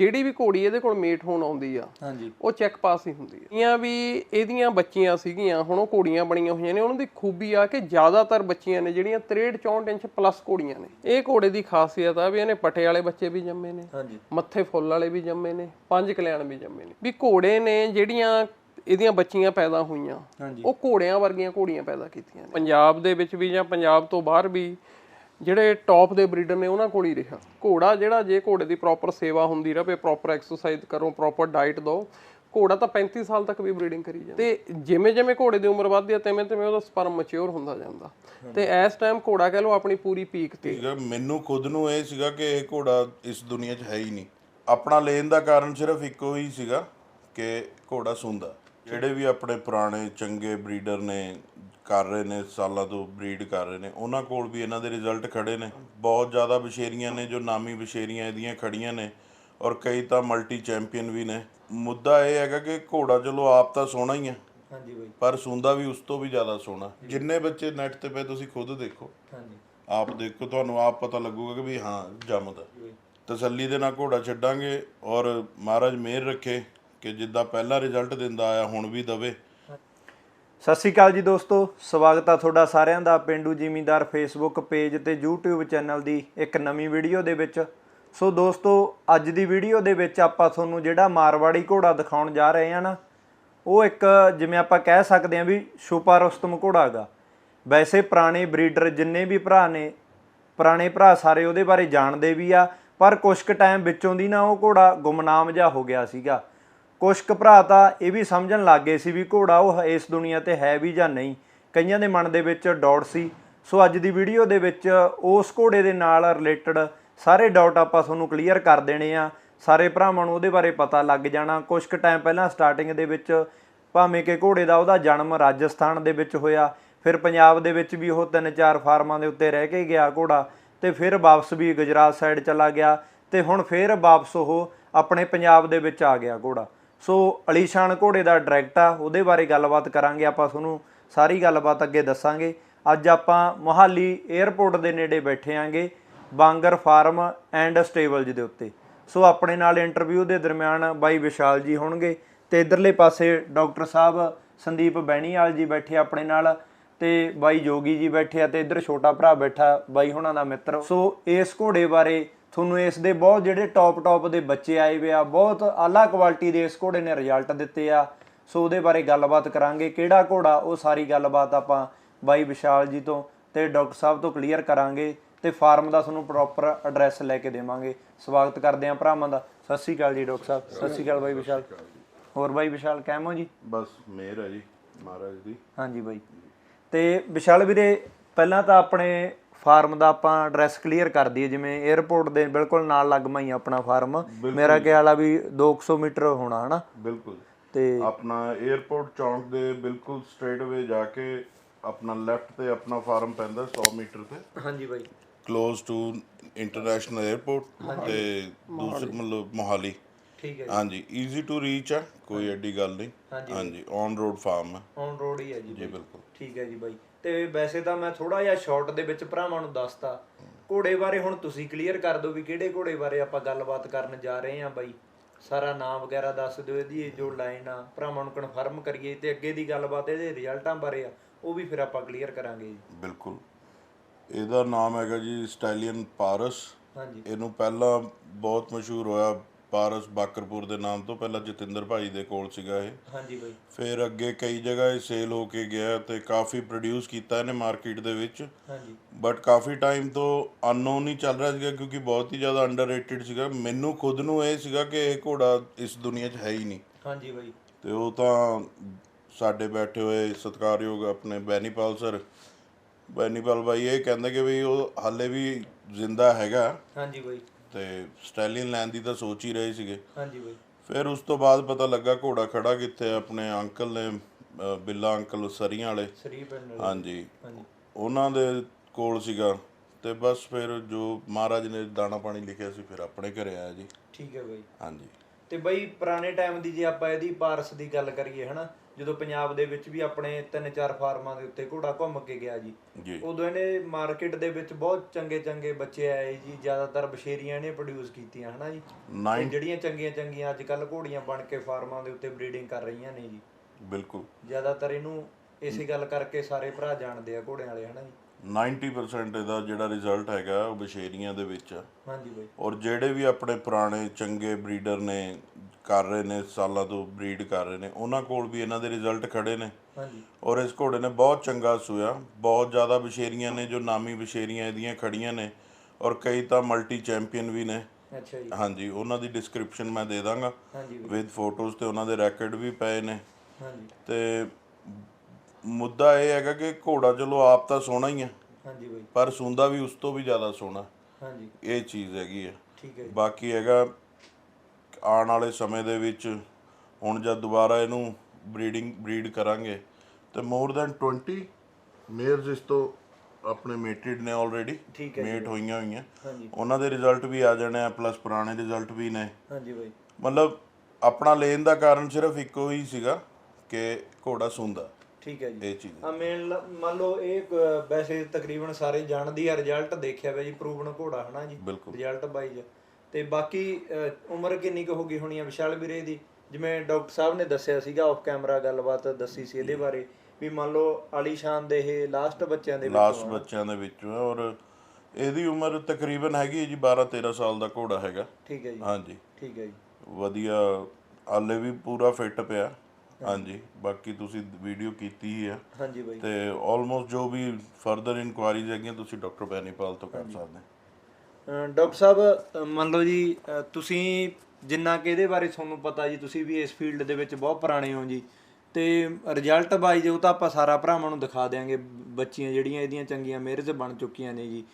ਜਿਹੜੀ ਵੀ ਘੋੜੀ ਇਹਦੇ ਕੋਲ ਮੇਟ ਹੋਣ ਆਉਂਦੀ ਆ ਹਾਂਜੀ। ਉਹ ਚੈੱਕ ਪਾਸ ਹੀ ਹੁੰਦੀ ਹੈ ਇਹ ਵੀ ਇਹਦੀਆਂ ਬੱਚੀਆਂ ਸੀਗੀਆਂ ਹੁਣ ਉਹ ਘੋੜੀਆਂ ਬਣੀਆਂ ਹੋਈਆਂ ਨੇ ਉਹਨਾਂ ਦੀ ਖੂਬੀ ਆ ਕਿ ਜ਼ਿਆਦਾਤਰ ਬੱਚੀਆਂ ਨੇ ਜਿਹੜੀਆਂ 63 64 ਇੰਚ ਪਲੱਸ ਘੋੜੀਆਂ ਨੇ। ਇਹ ਘੋੜੇ ਦੀ ਖਾਸੀਅਤ ਆ ਵੀ ਇਹਨੇ ਪਟੇ ਵਾਲੇ ਬੱਚੇ ਵੀ ਜੰਮੇ ਨੇ ਹਾਂਜੀ। ਮੱਥੇ ਫੁੱਲ ਵਾਲੇ ਵੀ ਜੰਮੇ ਨੇ ਪੰਜ ਕਲਿਆਣ ਵੀ ਜੰਮੇ ਨੇ। ਵੀ ਘੋੜੇ ਨੇ ਜਿਹੜੀਆਂ ਇਹਦੀਆਂ ਬੱਚੀਆਂ ਪੈਦਾ ਹੋਈਆਂ ਉਹ ਘੋੜਿਆਂ ਵਰਗੀਆਂ ਘੋੜੀਆਂ ਪੈਦਾ ਕੀਤੀਆਂ ਨੇ। ਪੰਜਾਬ ਦੇ ਵਿੱਚ ਵੀ ਜਾਂ ਪੰਜਾਬ ਤੋਂ ਬਾਹਰ ਵੀ ਜਿਹੜੇ ਟੌਪ ਦੇ ਬਰੀਡਰ ਨੇ ਉਹਨਾਂ ਕੋਲ ਹੀ ਰਿਹਾ। ਘੋੜਾ ਜਿਹੜਾ, ਜੇ ਘੋੜੇ ਦੀ ਪ੍ਰੋਪਰ ਸੇਵਾ ਹੁੰਦੀ ਰਹੇ ਪ੍ਰੋਪਰ ਐਕਸਰਸਾਈਜ਼ ਕਰੋ ਪ੍ਰੋਪਰ ਡਾਈਟ ਦਿਓ ਘੋੜਾ ਤਾਂ 35 ਸਾਲ ਤੱਕ ਵੀ ਬਰੀਡਿੰਗ ਕਰੀ ਜਾਂਦਾ। ਤੇ ਜਿਵੇਂ ਜਿਵੇਂ ਘੋੜੇ ਦੀ ਉਮਰ ਵੱਧਦੀ ਹੈ ਤਿਵੇਂ ਤਿਵੇਂ ਉਹਦਾ ਸਪਰਮ ਮੈਚੁਰ ਹੁੰਦਾ ਜਾਂਦਾ। ਤੇ ਇਸ ਟਾਈਮ ਘੋੜਾ ਕਹ ਲਓ ਆਪਣੀ ਪੂਰੀ ਪੀਕ ਤੇ। ਸੀਗਾ ਮੈਨੂੰ ਖੁਦ ਨੂੰ ਇਹ ਸੀਗਾ ਕਿ ਇਹ ਘੋੜਾ ਇਸ ਦੁਨੀਆ 'ਚ ਹੈ ਹੀ ਨਹੀਂ। ਆਪਣਾ ਲੈਣ ਦਾ ਕਾਰਨ ਸਿਰਫ ਇੱਕੋ ਹੀ ਸੀਗਾ ਕਿ ਘੋੜਾ ਸੁੰਦਾ। ਜਿਹੜੇ ਵੀ ਆਪਣੇ ਪੁਰਾਣੇ ਚੰਗੇ ਬਰੀਡਰ ਨੇ ਕਰ ਰਹੇ ਨੇ ਸਾਲਾਂ ਤੋਂ ਬਰੀਡ ਕਰ ਰਹੇ ਨੇ ਉਹਨਾਂ ਕੋਲ ਵੀ ਇਹਨਾਂ ਦੇ ਰਿਜ਼ਲਟ ਖੜੇ ਨੇ। ਬਹੁਤ ਜ਼ਿਆਦਾ ਬਸ਼ੇਰੀਆਂ ਨੇ ਜੋ ਨਾਮੀ ਬਸ਼ੇਰੀਆਂ ਇਹਦੀਆਂ ਖੜੀਆਂ ਨੇ ਔਰ ਕਈ ਤਾਂ ਮਲਟੀ ਚੈਂਪੀਅਨ ਵੀ ਨੇ। ਮੁੱਦਾ ਇਹ ਹੈਗਾ ਕਿ ਘੋੜਾ ਚਲੋ ਆਪ ਤਾਂ ਸੋਹਣਾ ਹੀ ਹਾਂਜੀ ਬਾਈ। ਪਰ ਸੁੰਦਾ ਵੀ ਉਸ ਤੋਂ ਵੀ ਜ਼ਿਆਦਾ ਸੋਹਣਾ। ਜਿੰਨੇ ਬੱਚੇ ਨੈਟ ਤੇ ਪਏ ਤੁਸੀਂ ਖੁਦ ਦੇਖੋ। ਹਾਂਜੀ। ਆਪ ਦੇਖੋ ਤੁਹਾਨੂੰ ਆਪ ਪਤਾ ਲੱਗੂਗਾ ਕਿ ਵੀ ਹਾਂ ਜੰਮਦਾ। ਤਸੱਲੀ ਦੇ ਨਾਲ ਘੋੜਾ ਛੱਡਾਂਗੇ ਔਰ ਮਹਾਰਾਜ ਮਿਹਰ ਰੱਖੇ ਕਿ ਜਿੱਦਾਂ ਪਹਿਲਾ ਰਿਜ਼ਲਟ ਦਿੰਦਾ ਆਇਆ ਹੁਣ ਵੀ ਦਵੇ। ਸਤਿ ਸ਼੍ਰੀ ਅਕਾਲ ਜੀ ਦੋਸਤੋ, ਸਵਾਗਤ ਆ ਤੁਹਾਡਾ ਸਾਰਿਆਂ ਦਾ ਪਿੰਡੂ ਜ਼ਿਮੀਂਦਾਰ ਫੇਸਬੁੱਕ ਪੇਜ ਤੇ YouTube ਚੈਨਲ ਦੀ ਇੱਕ ਨਵੀਂ ਵੀਡੀਓ ਦੇ ਵਿੱਚ। ਸੋ ਦੋਸਤੋ, ਅੱਜ ਦੀ ਵੀਡੀਓ ਦੇ ਵਿੱਚ ਆਪਾਂ ਤੁਹਾਨੂੰ ਜਿਹੜਾ ਮਾਰਵਾੜੀ ਘੋੜਾ ਦਿਖਾਉਣ ਜਾ ਰਹੇ ਹਾਂ ਨਾ, ਉਹ ਇੱਕ ਜਿਵੇਂ ਆਪਾਂ ਕਹਿ ਸਕਦੇ ਹਾਂ ਵੀ ਛੁਪਾ ਰੁਸਤਮ ਘੋੜਾ ਹੈਗਾ ਵੈਸੇ ਪੁਰਾਣੇ ਬਰੀਡਰ ਜਿੰਨੇ ਵੀ ਭਰਾ ਨੇ, ਪੁਰਾਣੇ ਭਰਾ ਸਾਰੇ ਉਹਦੇ ਬਾਰੇ ਜਾਣਦੇ ਵੀ ਆ, ਪਰ ਕੁਛ ਕੁ ਟਾਈਮ ਵਿੱਚੋਂ ਦੀ ਨਾ ਉਹ ਘੋੜਾ ਗੁੰਮਨਾਮ ਜਿਹਾ ਹੋ ਗਿਆ ਸੀਗਾ। ਕੁਛ ਕੁ ਭਰਾ ਤਾਂ ਇਹ ਵੀ ਸਮਝਣ ਲੱਗ ਗਏ ਸੀ ਵੀ ਘੋੜਾ ਉਹ ਇਸ ਦੁਨੀਆ ਤੇ ਹੈ ਵੀ ਜਾਂ ਨਹੀਂ। ਕਈਆਂ ਦੇ ਮਨ ਦੇ ਵਿੱਚ ਡਾਊਟ ਸੀ। ਸੋ ਅੱਜ ਦੀ ਵੀਡੀਓ ਦੇ ਵਿੱਚ ਉਸ ਘੋੜੇ ਦੇ ਨਾਲ ਰਿਲੇਟਡ ਸਾਰੇ ਡਾਊਟ ਆਪਾਂ ਤੁਹਾਨੂੰ ਕਲੀਅਰ ਕਰ ਦੇਣੇ ਆ। ਸਾਰੇ ਭਰਾਵਾਂ ਨੂੰ ਉਹਦੇ ਬਾਰੇ ਪਤਾ ਲੱਗ ਜਾਣਾ। ਕੁਛ ਕੁ ਟਾਈਮ ਪਹਿਲਾਂ ਸਟਾਰਟਿੰਗ ਦੇ ਵਿੱਚ ਭਾਵੇਂ ਕਿ ਘੋੜੇ ਦਾ ਉਹਦਾ ਜਨਮ ਰਾਜਸਥਾਨ ਦੇ ਵਿੱਚ ਹੋਇਆ, ਫਿਰ ਪੰਜਾਬ ਦੇ ਵਿੱਚ ਵੀ ਉਹ ਤਿੰਨ ਚਾਰ ਫਾਰਮਾਂ ਦੇ ਉੱਤੇ ਰਹਿ ਕੇ ਗਿਆ ਘੋੜਾ ਤੇ ਫਿਰ ਵਾਪਸ ਵੀ ਗੁਜਰਾਤ ਸਾਈਡ ਚਲਾ ਗਿਆ ਤੇ ਹੁਣ ਫਿਰ ਵਾਪਸ ਉਹ ਆਪਣੇ ਪੰਜਾਬ ਦੇ ਵਿੱਚ ਆ ਗਿਆ ਘੋੜਾ। ਸੋ ਅਲੀਸ਼ਾਨ ਘੋੜੇ ਦਾ ਡਾਇਰੈਕਟ ਆ, ਉਹਦੇ ਬਾਰੇ ਗੱਲਬਾਤ ਕਰਾਂਗੇ, ਆਪਾਂ ਤੁਹਾਨੂੰ ਸਾਰੀ ਗੱਲਬਾਤ ਅੱਗੇ ਦੱਸਾਂਗੇ। ਅੱਜ ਆਪਾਂ ਮੋਹਾਲੀ 에ਅਰਪੋਰਟ ਦੇ ਨੇੜੇ ਬੈਠੇ ਆਂਗੇ, ਬਾਂਗਰ ਫਾਰਮ ਐਂਡ ਸਟੇਬਲਜ ਦੇ ਉੱਤੇ। ਸੋ ਆਪਣੇ ਨਾਲ ਇੰਟਰਵਿਊ ਦੇ ਦਰਮਿਆਨ ਬਾਈ ਵਿਸ਼ਾਲ ਜੀ ਹੋਣਗੇ ਤੇ ਇਧਰਲੇ ਪਾਸੇ ਡਾਕਟਰ ਸਾਹਿਬ ਸੰਦੀਪ ਬੈਣੀਵਾਲ ਜੀ ਬੈਠੇ ਆਪਣੇ ਨਾਲ ਤੇ ਬਾਈ ਜੋਗੀ ਜੀ ਬੈਠੇ ਆ ਤੇ ਇਧਰ ਛੋਟਾ ਭਰਾ ਬੈਠਾ ਬਾਈ ਹੁਣਾਂ ਦਾ ਮਿੱਤਰ। ਸੋ ਇਸ ਘੋੜੇ ਬਾਰੇ ਤੁਹਾਨੂੰ ਇਸ ਦੇ ਬਹੁਤ ਜਿਹੜੇ ਟੌਪ ਟੌਪ ਦੇ ਬੱਚੇ ਆਏ ਵੇ ਆ ਬਹੁਤ ਆਲਾ ਕੁਆਲਿਟੀ ਦੇ ਇਸ ਘੋੜੇ ਨੇ ਰਿਜ਼ਲਟ ਦਿੱਤੇ ਆ। ਸੋ ਉਹਦੇ ਬਾਰੇ ਗੱਲਬਾਤ ਕਰਾਂਗੇ ਕਿਹੜਾ ਘੋੜਾ ਉਹ ਸਾਰੀ ਗੱਲਬਾਤ ਆਪਾਂ ਬਾਈ ਵਿਸ਼ਾਲ ਜੀ ਤੋਂ ਤੇ ਡਾਕਟਰ ਸਾਹਿਬ ਤੋਂ ਕਲੀਅਰ ਕਰਾਂਗੇ ਤੇ ਫਾਰਮ ਦਾ ਤੁਹਾਨੂੰ ਪ੍ਰੋਪਰ ਐਡਰੈਸ ਲੈ ਕੇ ਦੇਵਾਂਗੇ। ਸਵਾਗਤ ਕਰਦੇ ਆਂ ਭਰਾਵਾਂ ਦਾ। ਸਤਿ ਸ਼੍ਰੀ ਅਕਾਲ ਜੀ ਡਾਕਟਰ ਸਾਹਿਬ। ਸਤਿ ਸ਼੍ਰੀ ਅਕਾਲ ਬਾਈ ਵਿਸ਼ਾਲ। ਹੋਰ ਬਾਈ ਵਿਸ਼ਾਲ ਹੋ ਜੀ? ਬਸ ਮਿਹਰ ਹੈ ਜੀ ਮਹਾਰਾਜ ਦੀ। ਹਾਂਜੀ ਬਾਈ। ਤੇ ਵਿਸ਼ਾਲ ਵੀਰੇ ਪਹਿਲਾਂ ਤਾਂ ਆਪਣੇ ਫਾਰਮ ਦਾ ਆਪਾਂ ਐਡਰੈਸ ਕਲੀਅਰ ਕਰ ਦਈਏ ਜਿਵੇਂ 에어ਪੋਰਟ ਦੇ ਬਿਲਕੁਲ ਨਾਲ ਲੱਗਮਾ ਹੀ ਆਪਣਾ ਫਾਰਮ। ਮੇਰਾ ਖਿਆਲ ਆ ਵੀ 200 ਮੀਟਰ ਹੋਣਾ ਹਨਾ? ਬਿਲਕੁਲ। ਤੇ ਆਪਣਾ 에어ਪੋਰਟ ਚੌਂਕ ਦੇ ਬਿਲਕੁਲ ਸਟ੍ਰੇਟ ਵੇ ਜਾ ਕੇ ਆਪਣਾ ਲੈਫਟ ਤੇ ਆਪਣਾ ਫਾਰਮ ਪੈਂਦਾ 100 ਮੀਟਰ ਤੇ। ਹਾਂਜੀ ਬਾਈ। ক্লোਜ਼ ਟੂ ਇੰਟਰਨੈਸ਼ਨਲ 에어ਪੋਰਟ ਤੇ ਦੂਸਰੇ ਮਤਲਬ ਮੋਹਾਲੀ। ਠੀਕ ਹੈ ਹਾਂਜੀ ਈਜ਼ੀ ਟੂ ਰੀਚ ਹੈ ਕੋਈ ਐਡੀ ਗੱਲ ਨਹੀਂ। ਹਾਂਜੀ। ਔਨ ਰੋਡ ਫਾਰਮ ਹੈ ਔਨ ਰੋਡ ਹੀ ਹੈ ਜੀ ਜੀ ਬਿਲਕੁਲ। ਠੀਕ ਹੈ ਜੀ ਬਾਈ। ਤੇ ਵੈਸੇ ਤਾਂ ਮੈਂ ਥੋੜਾ ਜਿਹਾ ਸ਼ਾਰਟ ਦੇ ਵਿੱਚ ਭਰਾਵਾਂ ਨੂੰ ਦੱਸਤਾ। ਘੋੜੇ ਬਾਰੇ ਹੁਣ ਤੁਸੀਂ ਕਲੀਅਰ ਕਰ ਦਿਓ ਵੀ ਕਿਹੜੇ ਘੋੜੇ ਬਾਰੇ ਆਪਾਂ ਗੱਲਬਾਤ ਕਰਨ ਜਾ ਰਹੇ ਹਾਂ ਬਾਈ। ਸਾਰਾ ਨਾਮ ਵਗੈਰਾ ਦੱਸ ਦਿਓ ਇਹਦੀ ਇਹ ਜੋ ਲਾਈਨ ਆ ਭਰਾਵਾਂ ਨੂੰ ਕਨਫਰਮ ਕਰੀਏ ਤੇ ਅੱਗੇ ਦੀ ਗੱਲਬਾਤ ਇਹਦੇ ਰਿਜ਼ਲਟਾਂ ਬਾਰੇ ਆ ਉਹ ਵੀ ਫਿਰ ਆਪਾਂ ਕਲੀਅਰ ਕਰਾਂਗੇ ਜੀ। ਬਿਲਕੁਲ। ਇਹਦਾ ਨਾਮ ਹੈਗਾ ਜੀ ਸਟੈਲੀਅਨ ਪਾਰਸ। ਹਾਂਜੀ। ਇਹਨੂੰ ਪਹਿਲਾਂ ਬਹੁਤ ਮਸ਼ਹੂਰ ਹੋਇਆ ਪਾਰਸ ਬਾਕਰਪੁਰ ਦੇ ਨਾਮ ਤੋਂ ਪਹਿਲਾਂ ਜਤਿੰਦਰ ਭਾਈ ਦੇ ਕੋਲ ਸੀਗਾ ਇਹ। ਹਾਂਜੀ ਬਾਈ। ਫਿਰ ਅੱਗੇ ਕਈ ਜਗ੍ਹਾ ਇਹ ਸੇਲ ਹੋ ਕੇ ਗਿਆ ਤੇ ਕਾਫੀ ਪ੍ਰੋਡਿਊਸ ਕੀਤਾ ਇਹਨੇ ਮਾਰਕੀਟ ਦੇ ਵਿੱਚ। ਹਾਂਜੀ। ਬਟ ਕਾਫੀ ਟਾਈਮ ਤੋਂ ਅਨਨੋਨ ਹੀ ਚੱਲ ਰਿਹਾ ਸੀਗਾ ਕਿਉਂਕਿ ਬਹੁਤ ਹੀ ਜ਼ਿਆਦਾ ਅੰਡਰਰੇਟਡ ਸੀਗਾ। ਮੈਨੂੰ ਖੁਦ ਨੂੰ ਇਹ ਸੀਗਾ ਕਿ ਇਹ ਘੋੜਾ ਇਸ ਦੁਨੀਆ 'ਚ ਹੈ ਹੀ ਨਹੀਂ। ਹਾਂਜੀ ਬਾਈ। ਤੇ ਉਹ ਤਾਂ ਸਾਡੇ ਬੈਠੇ ਹੋਏ ਸਤਿਕਾਰਯੋਗ ਆਪਣੇ ਬੈਨੀਪਾਲ ਸਰ ਬੈਨੀਪਾਲ ਭਾਈ ਇਹ ਕਹਿੰਦੇ ਕਿ ਵੀ ਉਹ ਹਾਲੇ ਵੀ ਜ਼ਿੰਦਾ ਹੈਗਾ। ਹਾਂਜੀ ਬਾਈ। ਤੇ ਸਟੈਲੀਅਨ ਲੈਣ ਦੀ ਤਾਂ ਸੋਚ ਹੀ ਰਹੇ ਸੀਗੇ। ਹਾਂਜੀ ਬਾਈ। ਫਿਰ ਉਸ ਤੋਂ ਬਾਅਦ ਪਤਾ ਲੱਗਾ ਘੋੜਾ ਖੜਾ ਕਿੱਥੇ ਆ, ਆਪਣੇ ਅੰਕਲ ਨੇ ਅ, ਬਿੱਲਾ ਅੰਕਲ ਸਰੀਆਂ ਵਾਲੇ। ਸ੍ਰੀ ਪਿੰਡ ਹਾਂਜੀ। ਹਾਂਜੀ। ਉਹਨਾਂ ਦੇ ਕੋਲ ਸੀਗਾ ਤੇ ਬਸ ਫਿਰ ਜੋ ਮਹਾਰਾਜ ਨੇ ਦਾਣਾ ਪਾਣੀ ਲਿਖਿਆ ਸੀ ਫਿਰ ਆਪਣੇ ਘਰੇ ਆਇਆ ਜੀ। ਠੀਕ ਹੈ ਬਾਈ। ਹਾਂਜੀ। ਤੇ ਬਈ ਪੁਰਾਣੇ ਟਾਈਮ ਦੀ ਜੇ ਆਪਾਂ ਇਹਦੀ ਪਾਰਸ ਦੀ ਗੱਲ ਕਰੀਏ ਹਨਾ? ਜਦੋਂ ਪੰਜਾਬ ਦੇ ਵਿੱਚ ਵੀ ਆਪਣੇ ਤਿੰਨ ਚਾਰ ਫਾਰਮਾਂ ਦੇ ਉੱਤੇ ਘੋੜਾ ਘੁੰਮ ਕੇ ਗਿਆ ਜੀ ਉਦੋਂ ਇਹਨੇ ਮਾਰਕੀਟ ਦੇ ਵਿੱਚ ਬਹੁਤ ਚੰਗੇ ਚੰਗੇ ਬੱਚੇ ਆਏ ਜੀ ਜ਼ਿਆਦਾਤਰ ਬਸ਼ੇਰੀਆਂ ਇਹਨੇ ਪ੍ਰੋਡਿਊਸ ਕੀਤੀਆਂ ਹਨਾ ਜੀ? ਜਿਹੜੀਆਂ ਚੰਗੀਆਂ ਚੰਗੀਆਂ ਅੱਜ ਕੱਲ ਘੋੜੀਆਂ ਬਣ ਕੇ ਫਾਰਮਾਂ ਦੇ ਉੱਤੇ ਬਰੀਡਿੰਗ ਕਰ ਰਹੀਆਂ ਨੇ ਜੀ। ਬਿਲਕੁਲ। ਜ਼ਿਆਦਾਤਰ ਇਹਨੂੰ ਇਸੇ ਗੱਲ ਕਰਕੇ ਸਾਰੇ ਭਰਾ ਜਾਣਦੇ ਆ ਘੋੜਿਆਂ ਵਾਲੇ ਹਨਾ ਜੀ? 90% ਇਹਦਾ ਜਿਹੜਾ ਰਿਜ਼ਲਟ ਹੈਗਾ ਉਹ ਬਸ਼ੇਰੀਆਂ ਦੇ ਵਿੱਚ ਆ। ਹਾਂਜੀ ਬਈ। ਔਰ ਜਿਹੜੇ ਵੀ ਆਪਣੇ ਪੁਰਾਣੇ ਚੰਗੇ ਬਰੀਡਰ ਨੇ ਕਰ ਰਹੇ ਨੇ ਸਾਲਾਂ ਤੋਂ ਬਰੀਡ ਕਰ ਰਹੇ ਨੇ ਉਹਨਾਂ ਕੋਲ ਵੀ ਇਹਨਾਂ ਦੇ ਰਿਜ਼ਲਟ ਖੜੇ ਨੇ। ਹਾਂਜੀ। ਔਰ ਇਸ ਘੋੜੇ ਨੇ ਬਹੁਤ ਚੰਗਾ ਸੂਇਆ। ਬਹੁਤ ਜ਼ਿਆਦਾ ਬਸ਼ੇਰੀਆਂ ਨੇ ਜੋ ਨਾਮੀ ਬਸ਼ੇਰੀਆਂ ਇਹਦੀਆਂ ਖੜੀਆਂ ਨੇ। ਔਰ ਕਈ ਤਾਂ ਮਲਟੀ ਚੈਂਪੀਅਨ ਵੀ ਨੇ। ਅੱਛਾ ਜੀ। ਹਾਂਜੀ ਉਹਨਾਂ ਦੀ ਡਿਸਕ੍ਰਿਪਸ਼ਨ ਮੈਂ ਦੇ ਦਾਂਗਾ। ਹਾਂਜੀ ਵਿਦ ਫੋਟੋਜ਼ ਤੇ ਉਹਨਾਂ ਦੇ ਰੈਕੋਰਡ ਵੀ ਪਏ ਨੇ। ਹਾਂਜੀ। ਤੇ ਮੁੱਦਾ ਇਹ ਹੈਗਾ ਕਿ ਘੋੜਾ ਚਲੋ ਆਪ ਤਾਂ ਸੋਹਣਾ ਹੀ ਹੈ ਹਾਂਜੀ ਬਈ। ਪਰ ਸੁੰਦਾ ਵੀ ਉਸ ਤੋਂ ਵੀ ਜ਼ਿਆਦਾ ਸੋਹਣਾ। ਹਾਂਜੀ। ਇਹ ਚੀਜ਼ ਹੈਗੀ ਹੈ ਠੀਕ ਹੈ ਬਾਕੀ ਹੈਗਾ ਆਉਣ ਵਾਲੇ ਸਮੇਂ ਦੇ ਵਿੱਚ ਹੁਣ ਜਦ ਦੁਬਾਰਾ ਇਹਨੂੰ ਬਰੀਡਿੰਗ ਬਰੀਡ ਕਰਾਂਗੇ ਤੇ ਮੋਰ ਦੈਨ 20 ਮੇਅਰਸ ਇਸ ਤੋਂ ਆਪਣੇ ਮੇਟਡ ਨੇ ਆਲਰੇਡੀ ਠੀਕ ਹੈ ਮੇਟ ਹੋਈਆਂ ਹੋਈਆਂ। ਹਾਂਜੀ। ਉਹਨਾਂ ਦੇ ਰਿਜ਼ਲਟ ਵੀ ਆ ਜਾਣੇ ਆ ਪਲੱਸ ਪੁਰਾਣੇ ਰਿਜ਼ਲਟ ਵੀ ਨੇ। ਹਾਂਜੀ ਬਈ। ਮਤਲਬ ਆਪਣਾ ਲੈਣ ਦਾ ਕਾਰਨ ਸਿਰਫ ਇੱਕੋ ਹੀ ਸੀਗਾ ਕਿ ਘੋੜਾ ਸੁੰਦਾ। ਠੀਕ ਹੈ ਜੀ। ਇਹ ਚੀਜ਼ ਆ ਮੇਨ ਮੰਨ ਲਓ ਇਹ ਅ, ਵੈਸੇ ਤਕਰੀਬਨ ਸਾਰੇ ਜਾਣਦੀ ਆ ਰਿਜ਼ਲਟ ਦੇਖਿਆ ਵੇ ਜੀ ਪ੍ਰੂਵਨ ਘੋੜਾ ਹਨਾ ਜੀ? ਬਿਲਕੁਲ। ਰਿਜ਼ਲਟ ਬਾਈਜ ਤੇ ਬਾਕੀ ਅ, ਉਮਰ ਕਿੰਨੀ ਕੁ ਹੋ ਗਈ ਹੋਣੀ ਆ ਵਿਸ਼ਾਲ ਵੀਰੇ ਦੀ? ਜਿਵੇਂ ਡਾਕਟਰ ਸਾਹਿਬ ਨੇ ਦੱਸਿਆ ਸੀਗਾ ਆਫ ਕੈਮਰਾ ਗੱਲਬਾਤ ਦੱਸੀ ਸੀ ਇਹਦੇ ਬਾਰੇ ਵੀ ਮੰਨ ਲਓ ਆਲੀਸ਼ਾਨ ਦੇ ਇਹ ਲਾਸਟ ਬੱਚਿਆਂ ਦੇ ਲਾਸਟ ਵਿੱਚੋਂ ਆ। ਬੱਚਿਆਂ ਦੇ ਵਿੱਚੋਂ ਹੈ ਔਰ ਇਹਦੀ ਉਮਰ ਤਕਰੀਬਨ ਹੈਗੀ ਹੈ ਜੀ 12 13 ਸਾਲ ਦਾ ਘੋੜਾ ਹੈਗਾ। ਠੀਕ ਹੈ ਜੀ। ਹਾਂਜੀ। ਠੀਕ ਹੈ ਜੀ। ਵਧੀਆ ਹਾਲੇ ਵੀ ਪੂਰਾ ਫਿੱਟ ਪਿਆ। ਹਾਂਜੀ ਬਾਕੀ ਤੁਸੀਂ ਵੀਡੀਓ ਕੀਤੀ ਹੀ ਆ। ਹਾਂਜੀ ਬਾਈ। ਤੇ ਆਲਮੋਸਟ ਜੋ ਵੀ ਫਰਦਰ ਇਨਕੁਆਇਰੀਜ਼ ਹੈਗੀਆਂ ਤੁਸੀਂ ਡਾਕਟਰ ਬੈਨੀਪਾਲ ਤੋਂ ਕਰ ਸਕਦੇ। ਡਾਕਟਰ ਸਾਹਿਬ ਮੰਨ ਲਓ ਜੀ ਤੁਸੀਂ ਜਿੰਨਾ ਕਿ ਇਹਦੇ ਬਾਰੇ ਤੁਹਾਨੂੰ ਪਤਾ ਜੀ ਤੁਸੀਂ ਵੀ ਇਸ ਫੀਲਡ ਦੇ ਵਿੱਚ ਬਹੁਤ ਪੁਰਾਣੇ ਹੋ ਜੀ। ਤੇ ਰਿਜ਼ਲਟ ਬਾਈ ਜੋ ਤਾਂ ਆਪਾਂ ਸਾਰਾ ਭਰਾਵਾਂ ਨੂੰ ਦਿਖਾ ਦਿਆਂਗੇ। ਬੱਚੀਆਂ ਜਿਹੜੀਆਂ ਇਹਦੀਆਂ ਚੰਗੀਆਂ ਮੇਰਜ ਬਣ ਚੁੱਕੀਆਂ ਨੇ ਜੀ।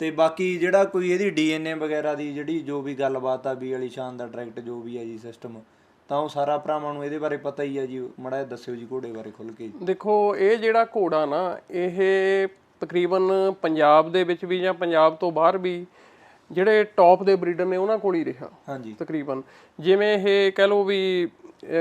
ਤੇ ਬਾਕੀ ਜਿਹੜਾ ਕੋਈ ਇਹਦੀ ਡੀਐਨਏ ਵਗੈਰਾ ਦੀ ਜਿਹੜੀ ਜੋ ਵੀ ਗੱਲਬਾਤ ਆ ਵੀ ਵਾਲੀ ਸ਼ਾਨ ਦਾ ਡਾਇਰੈਕਟ ਜੋ ਵੀ ਹੈ ਜੀ ਸਿਸਟਮ ਤਾਂ ਉਹ ਸਾਰਾ ਭਰਾਵਾਂ ਨੂੰ ਇਹਦੇ ਬਾਰੇ ਪਤਾ ਹੀ ਹੈ ਜੀ ਮੜਾ ਦੱਸਿਓ ਜੀ ਘੋੜੇ ਬਾਰੇ ਖੁੱਲ ਕੇ ਦੇਖੋ ਇਹ ਜਿਹੜਾ ਘੋੜਾ ਨਾ ਇਹ ਤਕਰੀਬਨ ਪੰਜਾਬ ਦੇ ਵਿੱਚ ਵੀ ਜਾਂ ਪੰਜਾਬ ਤੋਂ ਬਾਹਰ ਵੀ ਜਿਹੜੇ ਟੌਪ ਦੇ ਬਰੀਡਰ ਨੇ ਉਹਨਾਂ ਕੋਲ ਹੀ ਰਿਹਾ। ਹਾਂਜੀ। ਤਕਰੀਬਨ। ਜਿਵੇਂ ਇਹ ਕਹਿ ਲਓ ਵੀ